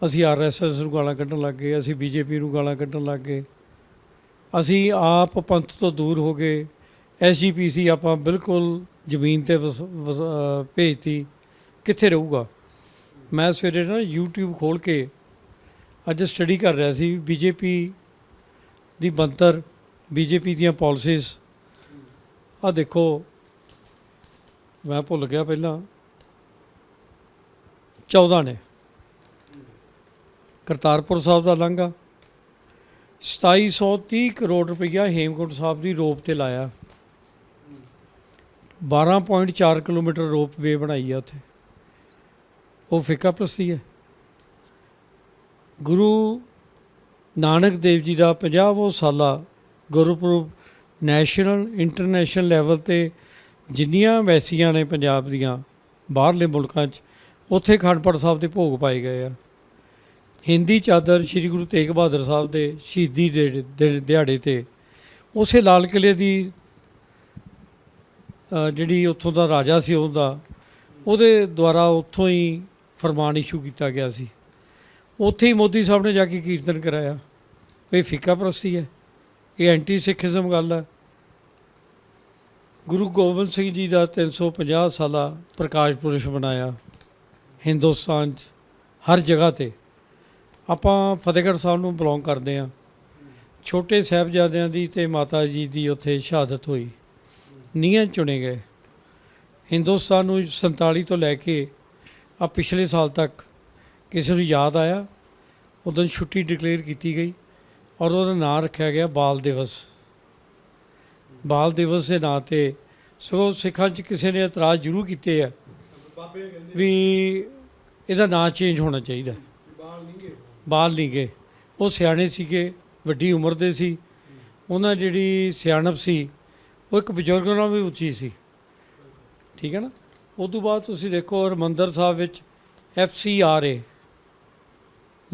ਅਸੀਂ ਆਰਐਸਐਸ ਨੂੰ ਗਾਲਾਂ ਕੱਢਣ ਲੱਗ ਗਏ, ਅਸੀਂ ਬੀਜੇਪੀ ਨੂੰ ਗਾਲਾਂ ਕੱਢਣ ਲੱਗ ਗਏ। ਅਸੀਂ ਆਪ ਪੰਥ ਤੋਂ ਦੂਰ ਹੋ ਗਏ। ਐਸਜੀਪੀਸੀ ਆਪਾਂ ਬਿਲਕੁਲ ਜ਼ਮੀਨ ਤੇ ਵਸ- ਵਸ- ਭੇਜਤੀ। ਕਿੱਥੇ ਰਹੂਗਾ? ਮੈਂ ਸਵੇਰੇ ਨਾ YouTube ਖੋਲ ਕੇ ਅੱਜ ਸਟੱਡੀ ਕਰ ਰਿਹਾ ਸੀ ਬੀਜੇਪੀ ਦੀ ਬੰਤਰ ਬੀਜੇਪੀ ਦੀਆਂ ਪਾਲਿਸੀਜ਼ ਆ ਦੇਖੋ, ਮੈਂ ਭੁੱਲ ਗਿਆ ਪਹਿਲਾਂ। 14 ਨੇ। ਕਰਤਾਰਪੁਰ ਸਾਹਿਬ ਦਾ ਲਾਂਘਾ। 2730 ਕਰੋੜ ਰੁਪਈਆ ਹੇਮਕੁੰਟ ਸਾਹਿਬ ਦੀ ਰੋਪ ਤੇ ਲਾਇਆ। 12.4 ਕਿਲੋਮੀਟਰ ਰੋਪ ਵੇ ਬਣਾਈ ਆ ਉੱਥੇ। ਉਹ ਫਿੱਕਾ ਪ੍ਰਸਤੀ ਹੈ। ਗੁਰੂ ਨਾਨਕ ਦੇਵ ਜੀ ਦਾ 50ਵਾਂ ਸਾਲਾ ਗੁਰਪੁਰਬ ਨੈਸ਼ਨਲ, ਇੰਟਰਨੈਸ਼ਨਲ ਲੈਵਲ ਤੇ ਜਿੰਨੀਆਂ ਵੈਸੀਆਂ ਨੇ ਪੰਜਾਬ ਦੀਆਂ ਬਾਹਰਲੇ ਮੁਲਕਾਂ 'ਚ, ਉੱਥੇ ਖੰਡਪੜ ਸਾਹਿਬ ਦੇ ਭੋਗ ਪਾਏ ਗਏ ਆ। ਹਿੰਦੀ ਚਾਦਰ ਸ੍ਰੀ ਗੁਰੂ ਤੇਗ ਬਹਾਦਰ ਸਾਹਿਬ ਦੇ ਸ਼ਹੀਦੀ ਦੇ ਦਿਹਾੜੇ ਤੇ ਉਸੇ ਲਾਲ ਕਿਲੇ ਦੀ ਜਿਹੜੀ ਉੱਥੋਂ ਦਾ ਰਾਜਾ ਸੀ ਉਹਦਾ, ਉਹਦੇ ਦੁਆਰਾ ਉੱਥੋਂ ਹੀ ਫਰਮਾਨ ਇਸ਼ੂ ਕੀਤਾ ਗਿਆ ਸੀ। ਉੱਥੇ ਹੀ ਮੋਦੀ ਸਾਹਿਬ ਨੇ ਜਾ ਕੇ ਕੀਰਤਨ ਕਰਾਇਆ। ਇਹ ਫਿੱਕਾ ਪ੍ਰਸਤੀ ਹੈ। ਇਹ ਐਂਟੀ ਸਿੱਖੀਜ਼ਮ ਗੱਲ ਹੈ। ਗੁਰੂ ਗੋਬਿੰਦ ਸਿੰਘ ਜੀ ਦਾ 350 ਸਾਲਾ ਪ੍ਰਕਾਸ਼ ਪੁਰਸ਼ ਬਣਾਇਆ ਹਿੰਦੁਸਤਾਨ 'ਚ, ਹਰ ਜਗ੍ਹਾ ਤੇ। ਆਪਾਂ ਫਤਿਹਗੜ੍ਹ ਸਾਹਿਬ ਨੂੰ ਬਿਲੋਂਗ ਕਰਦੇ ਹਾਂ। ਛੋਟੇ ਸਾਹਿਬਜ਼ਾਦਿਆਂ ਦੀ ਤੇ ਮਾਤਾ ਜੀ ਦੀ ਉੱਥੇ ਸ਼ਹਾਦਤ ਹੋਈ। ਨੀਹਾਂ ਚੁਣੇ ਗਏ। ਹਿੰਦੁਸਤਾਨ ਨੂੰ 47 ਤੋਂ ਲੈ ਕੇ ਆ ਪਿਛਲੇ ਸਾਲ ਤੱਕ ਕਿਸੇ ਨੂੰ ਯਾਦ ਆਇਆ? ਉਦੋਂ ਛੁੱਟੀ ਡਿਕਲੇਅਰ ਕੀਤੀ ਗਈ ਔਰ ਉਹਦਾ ਨਾਂ ਰੱਖਿਆ ਗਿਆ ਬਾਲ ਦਿਵਸ। ਬਾਲ ਦਿਵਸ ਦੇ ਨਾਂ ਤੇ ਸਗੋਂ ਸਿੱਖਾਂ 'ਚ ਕਿਸੇ ਨੇ ਇਤਰਾਜ਼ ਜ਼ਰੂਰ ਕੀਤੇ ਆ ਵੀ ਇਹਦਾ ਨਾਂ ਚੇਂਜ ਹੋਣਾ ਚਾਹੀਦਾ। ਬਾਲ ਨਹੀਂ ਬਾਲ ਨਹੀਂ ਗਏ। ਉਹ ਸਿਆਣੇ ਸੀਗੇ, ਵੱਡੀ ਉਮਰ ਦੇ ਸੀ। ਉਹਨਾਂ ਜਿਹੜੀ ਸਿਆਣਪ ਸੀ, ਉਹ ਇੱਕ ਬਜ਼ੁਰਗ ਨਾਲੋਂ ਵੀ ਉੱਚੀ ਸੀ। ਠੀਕ ਹੈ ਨਾ? ਉਸ ਤੋਂ ਬਾਅਦ ਤੁਸੀਂ ਦੇਖੋ ਹਰਿਮੰਦਰ ਸਾਹਿਬ ਵਿੱਚ ਐਫ ਸੀ ਆਰ ਏ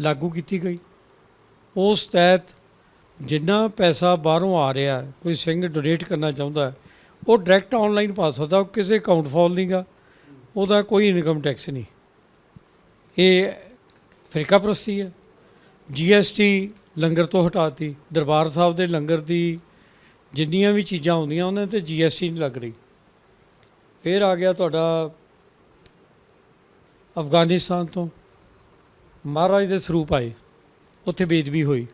ਲਾਗੂ ਕੀਤੀ ਗਈ। ਉਸ ਤਹਿਤ ਜਿੰਨਾ ਪੈਸਾ ਬਾਹਰੋਂ ਆ ਰਿਹਾ, ਕੋਈ ਸਿੰਘ ਡੋਨੇਟ ਕਰਨਾ ਚਾਹੁੰਦਾ, ਉਹ ਡਾਇਰੈਕਟ ਆਨਲਾਈਨ ਪਾ ਸਕਦਾ, ਉਹ ਕਿਸੇ ਅਕਾਊਂਟ ਫਾਲ ਨਹੀਂਗਾ ਉਹਦਾ ਕੋਈ ਇਨਕਮ ਟੈਕਸ ਨਹੀਂ। ਇਹ ਫਿਰਕਾ ਪ੍ਰਸਤੀ ਹੈ। ਜੀਐਸਟੀ ਲੰਗਰ ਤੋਂ ਹਟਾਤੀ, ਦਰਬਾਰ ਸਾਹਿਬ ਦੇ ਲੰਗਰ ਦੀ ਜਿੰਨੀਆਂ ਵੀ ਚੀਜ਼ਾਂ ਆਉਂਦੀਆਂ, ਉਹਨਾਂ ਤੇ ਜੀਐਸਟੀ ਨਹੀਂ ਲੱਗ ਰਹੀ। ਫਿਰ ਆ ਗਿਆ ਤੁਹਾਡਾ ਅਫਗਾਨਿਸਤਾਨ ਤੋਂ। ਮਹਾਰਾਜ ਦੇ ਸਰੂਪ ਆਏ। ਉੱਥੇ ਬੇਦਬੀ ਹੋਈ।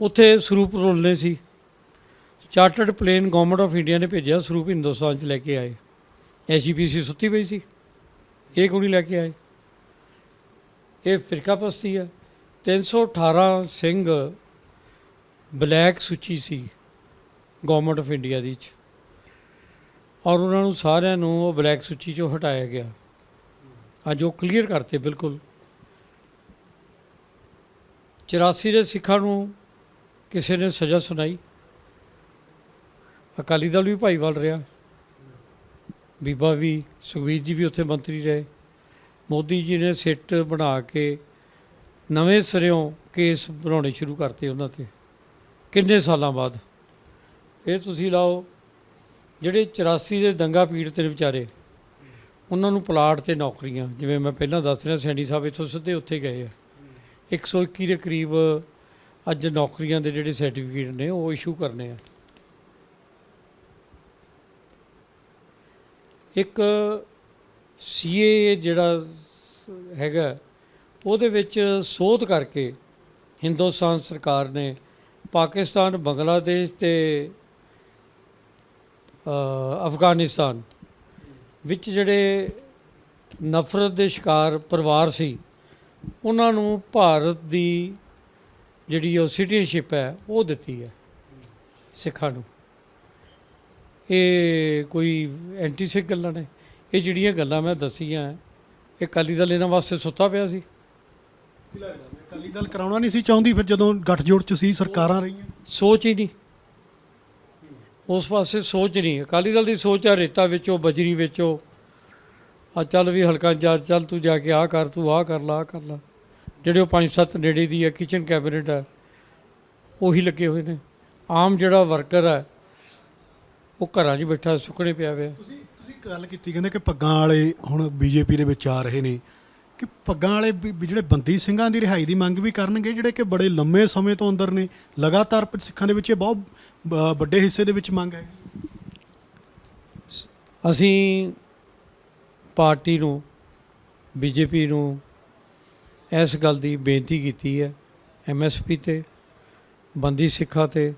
ਉੱਥੇ ਸਰੂਪ ਰੋਲਨੇ ਸੀ। Chartered plane government of India ਨੇ ਭੇਜਿਆ ਸਰੂਪ ਹਿੰਦੁਸਤਾਨ 'ਚ ਲੈ ਕੇ ਆਏ। ਐਸਜੀਪੀਸੀ ਸੁੱਤੀ ਪਈ ਸੀ। ਇਹ ਕੁੜੀ ਲੈ ਕੇ ਆਏ? ਇਹ ਫਿਰਕਾ ਪਸਤੀ ਹੈ। 318 ਸਿੰਘ ਬਲੈਕ ਸੂਚੀ ਸੀ ਗਵਰਨਮੈਂਟ ਆਫ ਇੰਡੀਆ ਦੀ ਚ। ਔਰ ਉਹਨਾਂ ਨੂੰ ਸਾਰਿਆਂ ਨੂੰ ਉਹ ਬਲੈਕ ਸੂਚੀ ਚੋਂ ਹਟਾਇਆ ਗਿਆ। ਅੱਜ ਉਹ ਕਲੀਅਰ ਕਰਤੇ, ਬਿਲਕੁਲ। 84 ਦੇ ਸਿੱਖਾਂ ਨੂੰ ਕਿਸੇ ਨੇ ਸਜ਼ਾ ਸੁਣਾਈ। ਅਕਾਲੀ ਦਲ ਵੀ ਭਾਈਵਾਲ ਰਿਹਾ। ਬੀਬਾ ਵੀ, ਸੁਖਬੀਰ ਜੀ ਵੀ ਉੱਥੇ ਮੰਤਰੀ ਰਹੇ। ਮੋਦੀ ਜੀ ਨੇ ਸਿੱਟ ਬਣਾ ਕੇ ਨਵੇਂ ਸਿਰਿਓਂ ਕੇਸ ਬਣਾਉਣੇ ਸ਼ੁਰੂ ਕਰਤੇ ਉਹਨਾਂ ਤੇ। ਕਿੰਨੇ ਸਾਲਾਂ ਬਾਅਦ? ਫਿਰ ਤੁਸੀਂ ਲਾਓ ਜਿਹੜੇ 84 ਦੇ ਦੰਗਾ ਪੀੜਤ ਨੇ ਵਿਚਾਰੇ, ਉਹਨਾਂ ਨੂੰ ਪਲਾਟ ਤੇ ਨੌਕਰੀਆਂ, ਜਿਵੇਂ ਮੈਂ ਪਹਿਲਾਂ ਦੱਸ ਰਿਹਾ ਸੈਂਡੀ ਸਾਹਿਬ ਇੱਥੋਂ ਸਿੱਧੇ ਉੱਥੇ ਗਏ ਆ। 121 ਦੇ ਕਰੀਬ ਅੱਜ ਨੌਕਰੀਆਂ ਦੇ ਜਿਹੜੇ ਸਰਟੀਫਿਕੇਟ ਨੇ, ਉਹ ਇਸ਼ੂ ਕਰਨੇ ਆ। ਇੱਕ ਸੀਏ ਜਿਹੜਾ ਹੈਗਾ, ਉਹਦੇ ਵਿੱਚ ਸੋਧ ਕਰਕੇ ਹਿੰਦੁਸਤਾਨ ਸਰਕਾਰ ਨੇ ਪਾਕਿਸਤਾਨ, ਬੰਗਲਾਦੇਸ਼ ਤੇ ਅਫਗਾਨਿਸਤਾਨ ਵਿੱਚ ਜਿਹੜੇ ਨਫ਼ਰਤ ਦੇ ਸ਼ਿਕਾਰ ਪਰਿਵਾਰ ਸੀ ਉਹਨਾਂ ਨੂੰ ਭਾਰਤ ਦੀ ਜਿਹੜੀ ਉਹ ਸਿਟੀਜ਼ਨਸ਼ਿਪ ਹੈ ਉਹ ਦਿੱਤੀ ਹੈ ਸਿੱਖਾਂ ਨੂੰ। ਇਹ ਕੋਈ ਐਂਟੀ ਸਿੱਖ ਗੱਲਾਂ ਨੇ? ਇਹ ਜਿਹੜੀਆਂ ਗੱਲਾਂ ਮੈਂ ਦੱਸੀਆਂ ਇਹ ਅਕਾਲੀ ਦਲ ਇਹਨਾਂ ਵਾਸਤੇ ਸੁੱਤਾ ਪਿਆ ਸੀ। ਅਕਾਲੀ ਦਲ ਕਰਾਉਣਾ ਨਹੀਂ ਸੀ ਚਾਹੁੰਦੀ ਫਿਰ ਜਦੋਂ ਗੱਠਜੋੜ ਚ ਸੀ ਸਰਕਾਰਾਂ ਰਹੀਆਂ? ਸੋਚ ਹੀ ਨਹੀਂ। ਉਸ ਪਾਸੇ ਸੋਚ ਨਹੀਂ। ਅਕਾਲੀ ਦਲ ਦੀ ਸੋਚ ਆ, ਰੇਤਾ ਵਿੱਚੋਂ, ਬਜਰੀ ਵਿੱਚੋਂ। ਆ ਚੱਲ ਵੀ ਹਲਕਾ ਜਾ, ਚੱਲ ਤੂੰ ਜਾ ਕੇ ਆ ਕਰ, ਤੂੰ ਆ ਕਰ ਲਾ, ਆਹ ਕਰ ਲਾ। ਜਿਹੜੇ ਉਹ ਪੰਜ ਸੱਤ ਨੇੜੇ ਦੀ ਹੈ ਕਿਚਨ ਕੈਬਨਿਟ ਹੈ ਉਹੀ ਲੱਗੇ ਹੋਏ ਨੇ। ਆਮ ਜਿਹੜਾ ਵਰਕਰ ਹੈ ਉਹ ਘਰਾਂ 'ਚ ਬੈਠਾ, ਸੁੱਕਣੇ ਪਿਆ ਹੋਇਆ। ਤੁਸੀਂ ਤੁਸੀਂ ਗੱਲ ਕੀਤੀ, ਕਹਿੰਦੇ ਕਿ ਪੱਗਾਂ ਵਾਲੇ ਹੁਣ ਬੀਜੇਪੀ ਦੇ ਵਿੱਚ ਆ ਰਹੇ ਨੇ। ਕਿ ਪੱਗਾਂ ਵਾਲੇ ਵੀ ਵੀ ਜਿਹੜੇ ਬੰਦੀ ਸਿੰਘਾਂ ਦੀ ਰਿਹਾਈ ਦੀ ਮੰਗ ਵੀ ਕਰਨਗੇ, ਜਿਹੜੇ ਕਿ ਬੜੇ ਲੰਮੇ ਸਮੇਂ ਤੋਂ ਅੰਦਰ ਨੇ, ਲਗਾਤਾਰ ਪ- ਸਿੱਖਾਂ ਦੇ ਵਿੱਚ ਇਹ ਬਹੁਤ ਬ- ਵੱਡੇ ਹਿੱਸੇ ਦੇ ਵਿੱਚ ਮੰਗ ਹੈ। ਅਸੀਂ ਪਾਰਟੀ ਨੂੰ, ਬੀਜੇਪੀ ਨੂੰ ਇਸ ਗੱਲ ਦੀ ਬੇਨਤੀ ਕੀਤੀ ਹੈ ਐਮਐਸਪੀ ਤੇ, ਬੰਦੀ ਸਿੱਖਾਂ ਤੇ,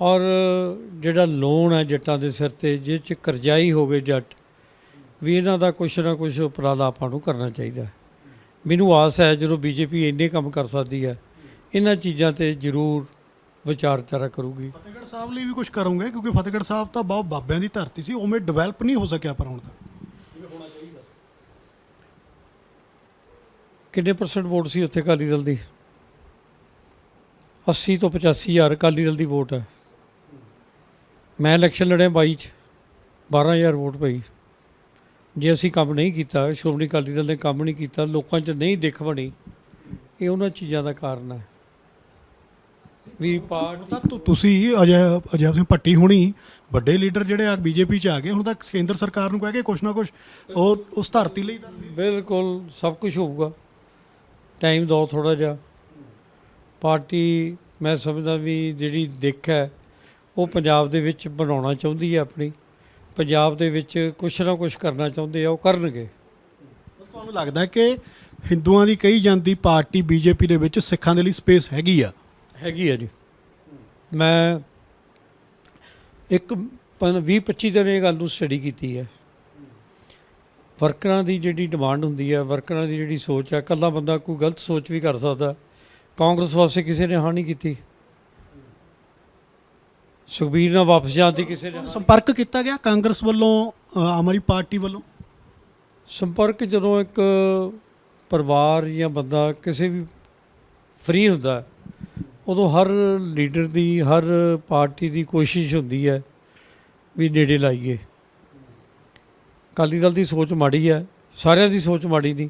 ਔਰ ਜਿਹੜਾ ਲੋਨ ਹੈ ਜੱਟਾਂ ਦੇ ਸਿਰ ਤੇ ਜਿਸ ਚ ਕਰਜ਼ਾਈ ਹੋ ਗਏ ਜੱਟ ਵੀ ਇਹਨਾਂ ਦਾ ਕੁਛ ਨਾ ਕੁਛ ਉਪਰਾਲਾ ਆਪਾਂ ਨੂੰ ਕਰਨਾ ਚਾਹੀਦਾ। ਮੈਨੂੰ ਆਸ ਹੈ ਜਦੋਂ ਬੀਜੇਪੀ ਇੰਨੇ ਕੰਮ ਕਰ ਸਕਦੀ ਹੈ ਇਹਨਾਂ ਚੀਜ਼ਾਂ ਤੇ ਜ਼ਰੂਰ ਵਿਚਾਰਚਾਰਾ ਕਰੂਗੀ। ਫਤਿਹਗੜ੍ਹ ਸਾਹਿਬ ਲਈ ਵੀ ਕੁਝ ਕਰੋਗੇ? ਕਿਉਂਕਿ ਫਤਿਹਗੜ੍ਹ ਸਾਹਿਬ ਤਾਂ ਬਹੁਤ ਬਾਬਿਆਂ ਦੀ ਧਰਤੀ ਸੀ ਉਵੇਂ ਡਿਵੈਲਪ ਨਹੀਂ ਹੋ ਸਕਿਆ ਪਰ ਹੁਣ ਤੱਕ ਕਿੰਨੇ ਪਰਸੈਂਟ ਵੋਟ ਸੀ ਉੱਥੇ ਅਕਾਲੀ ਦਲ ਦੀ? 80 ਤੋਂ 85 ਹਜ਼ਾਰ ਅਕਾਲੀ ਦਲ ਦੀ ਵੋਟ ਹੈ। ਮੈਂ ਇਲੈਕਸ਼ਨ ਲੜਿਆ 22 ਚ 12000 ਵੋਟ ਪਈ। ਜੇ ਅਸੀਂ ਕੰਮ ਨਹੀਂ ਕੀਤਾ ਸ਼੍ਰੋਮਣੀ ਅਕਾਲੀ ਦਲ ਨੇ ਕੰਮ ਨਹੀਂ ਕੀਤਾ ਲੋਕਾਂ 'ਚ ਨਹੀਂ ਦਿਖ ਬਣੀ ਇਹ ਉਹਨਾਂ ਚੀਜ਼ਾਂ ਦਾ ਕਾਰਨ ਹੈ। ਵੀ ਪਾਰਟੀ ਤਾਂ ਤੁ- ਤੁਸੀਂ ਅਜੈ ਅਜੈ ਸਿੰਘ ਭੱਟੀ ਹੁਣੀ ਵੱਡੇ ਲੀਡਰ ਜਿਹੜੇ ਆ ਬੀਜੇਪੀ ਚ ਆ ਗਏ ਹੁਣ ਤਾਂ ਕੇਂਦਰ ਸਰਕਾਰ ਨੂੰ ਕਹਿ ਕੇ ਕੁਛ ਨਾ ਕੁਛ ਉਹ ਉਸ ਧਰਤੀ ਲਈ ਤਾਂ ਬਿਲਕੁਲ ਸਭ ਕੁਝ ਹੋਊਗਾ। ਟਾਈਮ ਦਿਓ ਥੋੜਾ ਜਿਹਾ। ਪਾਰਟੀ ਮੈਂ ਸਮਝਦਾ ਵੀ ਜਿਹੜੀ ਦਿੱਖ ਹੈ ਉਹ ਪੰਜਾਬ ਦੇ ਵਿੱਚ ਬਣਾਉਣਾ ਚਾਹੁੰਦੀ ਹੈ ਆਪਣੀ। ਪੰਜਾਬ ਦੇ ਵਿੱਚ ਕੁਛ ਨਾ ਕੁਛ ਕਰਨਾ ਚਾਹੁੰਦੇ ਆ ਉਹ ਕਰਨਗੇ। ਤੁਹਾਨੂੰ ਲੱਗਦਾ ਹੈ ਕਿ ਹਿੰਦੂਆਂ ਦੀ ਕਹੀ ਜਾਂਦੀ ਪਾਰਟੀ ਬੀਜੇਪੀ ਦੇ ਵਿੱਚ ਸਿੱਖਾਂ ਦੇ ਲਈ ਸਪੇਸ ਹੈਗੀ ਆ? ਹੈਗੀ ਹੈ ਜੀ। ਮੈਂ ਇੱਕ 20 25 ਦਿਨ ਇਹ ਗੱਲ ਨੂੰ ਸਟੱਡੀ ਕੀਤੀ ਹੈ। ਵਰਕਰਾਂ ਦੀ ਜਿਹੜੀ ਡਿਮਾਂਡ ਹੁੰਦੀ ਹੈ ਵਰਕਰਾਂ ਦੀ ਜਿਹੜੀ ਸੋਚ ਹੈ ਇਕੱਲਾ ਬੰਦਾ ਕੋਈ ਗਲਤ ਸੋਚ ਵੀ ਕਰ ਸਕਦਾ। ਕਾਂਗਰਸ ਵਾਸਤੇ ਕਿਸੇ ਨੇ ਹਾਂ ਨਹੀਂ ਕੀਤੀ। ਸੁਖਬੀਰ ਨਾਲ ਵਾਪਸ ਜਾਣ ਦੀ ਕਿਸੇ ਨੇ ਸੰਪਰਕ ਕੀਤਾ ਗਿਆ ਕਾਂਗਰਸ ਵੱਲੋਂ ਅ, ਆਮ ਆਦਮੀ ਪਾਰਟੀ ਵੱਲੋਂ? ਸੰਪਰਕ ਜਦੋਂ ਇੱਕ ਪਰਿਵਾਰ ਜਾਂ ਬੰਦਾ ਕਿਸੇ ਵੀ ਫ੍ਰੀ ਹੁੰਦਾ ਹੈ, ਉਦੋਂ ਹਰ ਲੀਡਰ ਦੀ ਹਰ ਪਾਰਟੀ ਦੀ ਕੋਸ਼ਿਸ਼ ਹੁੰਦੀ ਹੈ ਵੀ ਨੇੜੇ ਲਾਈਏ। ਅਕਾਲੀ ਦਲ ਦੀ ਸੋਚ ਮਾੜੀ ਹੈ ਸਾਰਿਆਂ ਦੀ ਸੋਚ ਮਾੜੀ ਨਹੀਂ।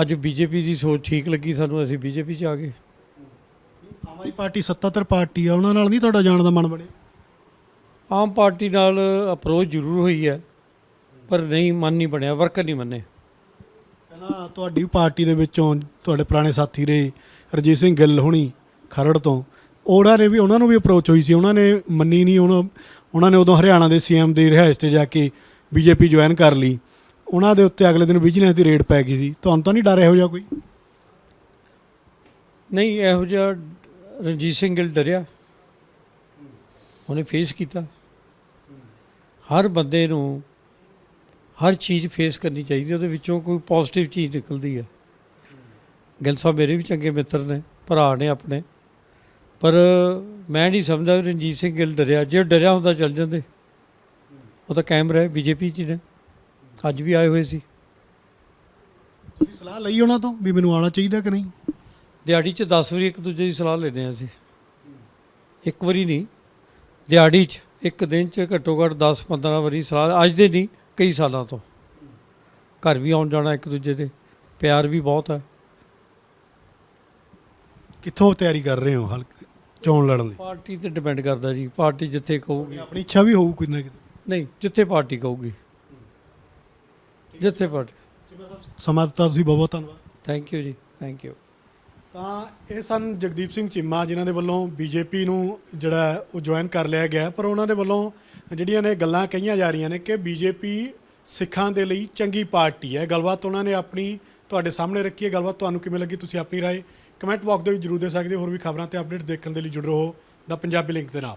ਅੱਜ ਬੀਜੇਪੀ ਦੀ ਸੋਚ ਠੀਕ ਲੱਗੀ ਸਾਨੂੰ ਅਸੀਂ ਬੀਜੇਪੀ 'ਚ ਆ ਗਏ। ਆਮ ਆਦਮੀ ਪਾਰਟੀ ਸੱਤਾਧਰ ਪਾਰਟੀ ਆ ਉਹਨਾਂ ਨਾਲ ਨਹੀਂ ਤੁਹਾਡਾ ਜਾਣ ਦਾ ਮਨ ਬਣਿਆ? ਆਮ ਪਾਰਟੀ ਨਾਲ ਅਪਰੋਚ ਜ਼ਰੂਰ ਹੋਈ ਹੈ ਪਰ ਨਹੀਂ ਮਨ ਨਹੀਂ ਬਣਿਆ ਵਰਕਰ ਨਹੀਂ ਮੰਨੇ। ਕਹਿੰਦਾ ਤੁਹਾਡੀ ਪਾਰਟੀ ਦੇ ਵਿੱਚੋਂ ਤੁਹਾਡੇ ਪੁਰਾਣੇ ਸਾਥੀ ਰਹੇ ਰਜੀਤ ਸਿੰਘ ਗਿੱਲ ਹੁਣੀ ਖਰੜ ਤੋਂ। ਉਹਨਾਂ ਨੇ ਵੀ ਉਹਨਾਂ ਨੂੰ ਵੀ ਅਪਰੋਚ ਹੋਈ ਸੀ ਉਹਨਾਂ ਨੇ ਮੰਨੀ ਨਹੀਂ ਉਹਨਾਂ ਉਹਨਾਂ ਨੇ ਉਦੋਂ ਹਰਿਆਣਾ ਦੇ ਸੀਐਮ ਦੀ ਰਿਹਾਇਸ਼ ਤੇ ਜਾ ਕੇ ਬੀਜੇਪੀ ਜੁਆਇਨ ਕਰ ਲਈ। ਉਹਨਾਂ ਦੇ ਉੱਤੇ ਅਗਲੇ ਦਿਨ ਵਿਜੀਲੈਂਸ ਦੀ ਰੇਡ ਪੈ ਗਈ ਸੀ। ਤੁਹਾਨੂੰ ਤਾਂ ਨਹੀਂ ਡਰ ਇਹੋ ਜਿਹਾ ਕੋਈ? ਨਹੀਂ ਇਹੋ ਜਿਹਾ ਰਣਜੀਤ ਸਿੰਘ ਗਿੱਲ ਡਰਿਆ। ਉਹਨੇ ਫੇਸ ਕੀਤਾ। ਹਰ ਬੰਦੇ ਨੂੰ ਹਰ ਚੀਜ਼ ਫੇਸ ਕਰਨੀ ਚਾਹੀਦੀ ਉਹਦੇ ਵਿੱਚੋਂ ਕੋਈ ਪੋਜ਼ਿਟਿਵ ਚੀਜ਼ ਨਿਕਲਦੀ ਹੈ। ਗਿੱਲ ਸਾਹਿਬ ਮੇਰੇ ਵੀ ਚੰਗੇ ਮਿੱਤਰ ਨੇ, ਭਰਾ ਨੇ ਆਪਣੇ। ਪਰ ਮੈਂ ਨਹੀਂ ਸਮਝਦਾ ਵੀ ਰਣਜੀਤ ਸਿੰਘ ਗਿੱਲ ਡਰਿਆ। ਜੇ ਡਰਿਆ ਹੁੰਦਾ ਚੱਲ ਜਾਂਦੇ। ਉਹ ਤਾਂ ਕਾਇਮ ਰਹੇ, ਬੀਜੇਪੀ 'ਚ ਹੀ ਨੇ। ਅੱਜ ਵੀ ਆਏ ਹੋਏ ਸੀ। ਤੁਸੀਂ ਸਲਾਹ ਲਈ ਉਹਨਾਂ ਤੋਂ ਵੀ ਮੈਨੂੰ ਆਉਣਾ ਚਾਹੀਦਾ ਕਿ ਨਹੀਂ? ਦਿਹਾੜੀ 'ਚ 10 ਵਾਰੀ ਇੱਕ ਦੂਜੇ ਦੀ ਸਲਾਹ ਲੈਂਦੇ ਹਾਂ ਅਸੀਂ। ਇੱਕ ਵਾਰੀ ਨਹੀਂ ਦਿਹਾੜੀ 'ਚ ਇੱਕ ਦਿਨ 'ਚ ਘੱਟੋ ਘੱਟ 10 15 ਵਾਰੀ ਸਲਾਹ। ਅੱਜ ਦੇ ਨਹੀਂ ਕਈ ਸਾਲਾਂ ਤੋਂ। ਘਰ ਵੀ ਆਉਣ ਜਾਣਾ ਇੱਕ ਦੂਜੇ ਦੇ। ਪਿਆਰ ਵੀ ਬਹੁਤ ਹੈ। ਕਿੱਥੋਂ ਤਿਆਰੀ ਕਰ ਰਹੇ ਹੋ ਹਲਕੇ ਚੋਣ ਲੜਨ ਦੀ? ਪਾਰਟੀ ਤੇ ਡਿਪੈਂਡ ਕਰਦਾ ਜੀ। ਪਾਰਟੀ ਜਿੱਥੇ ਕਹੂਗੀ। ਆਪਣੀ ਇੱਛਾ ਵੀ ਹੋਊ ਕੋਈ ਨਾ ਕਿਤੇ? ਨਹੀਂ ਜਿੱਥੇ ਪਾਰਟੀ ਕਹੂਗੀ। ਜਿੱਥੇ ਪਾਰਟੀ। ਸਮਾਂ ਦਿੱਤਾ ਤੁਸੀਂ ਬਹੁਤ ਬਹੁਤ ਧੰਨਵਾਦ। ਥੈਂਕ ਯੂ ਜੀ ਥੈਂਕ ਯੂ ਤਾਂ ਇਹ ਸਨ ਜਗਦੀਪ ਸਿੰਘ ਚੀਮਾ ਜਿਨ੍ਹਾਂ ਦੇ ਵੱਲੋਂ ਬੀਜੇਪੀ ਨੂੰ ਜਿਹੜਾ ਉਹ ਜੁਆਇਨ ਕਰ ਲਿਆ ਗਿਆ ਪਰ ਉਹਨਾਂ ਦੇ ਵੱਲੋਂ ਜਿਹੜੀਆਂ ਨੇ ਗੱਲਾਂ ਕਹੀਆਂ ਜਾ ਰਹੀਆਂ ਨੇ ਕਿ ਬੀਜੇਪੀ ਸਿੱਖਾਂ ਦੇ ਲਈ ਚੰਗੀ ਪਾਰਟੀ ਹੈ। ਗੱਲਬਾਤ ਉਹਨਾਂ ਨੇ ਆਪਣੀ ਤੁਹਾਡੇ ਸਾਹਮਣੇ ਰੱਖੀ ਹੈ। ਗੱਲਬਾਤ ਤੁਹਾਨੂੰ ਕਿਵੇਂ ਲੱਗੀ? ਤੁਸੀਂ ਆਪਣੀ ਰਾਏ ਕਮੈਂਟ ਬਾਕਸ ਦੇ ਵਿੱਚ ਜਰੂਰ ਦੇ ਸਕਦੇ ਹੋ। ਹੋਰ ਵੀ ਖਬਰਾਂ ਤੇ ਅਪਡੇਟਸ ਦੇਖਣ ਦੇ ਲਈ ਜੁੜ ਰਹੋ। ਦਾ ਪੰਜਾਬੀ ਲਿੰਕ ਦੇ ਨਾਲ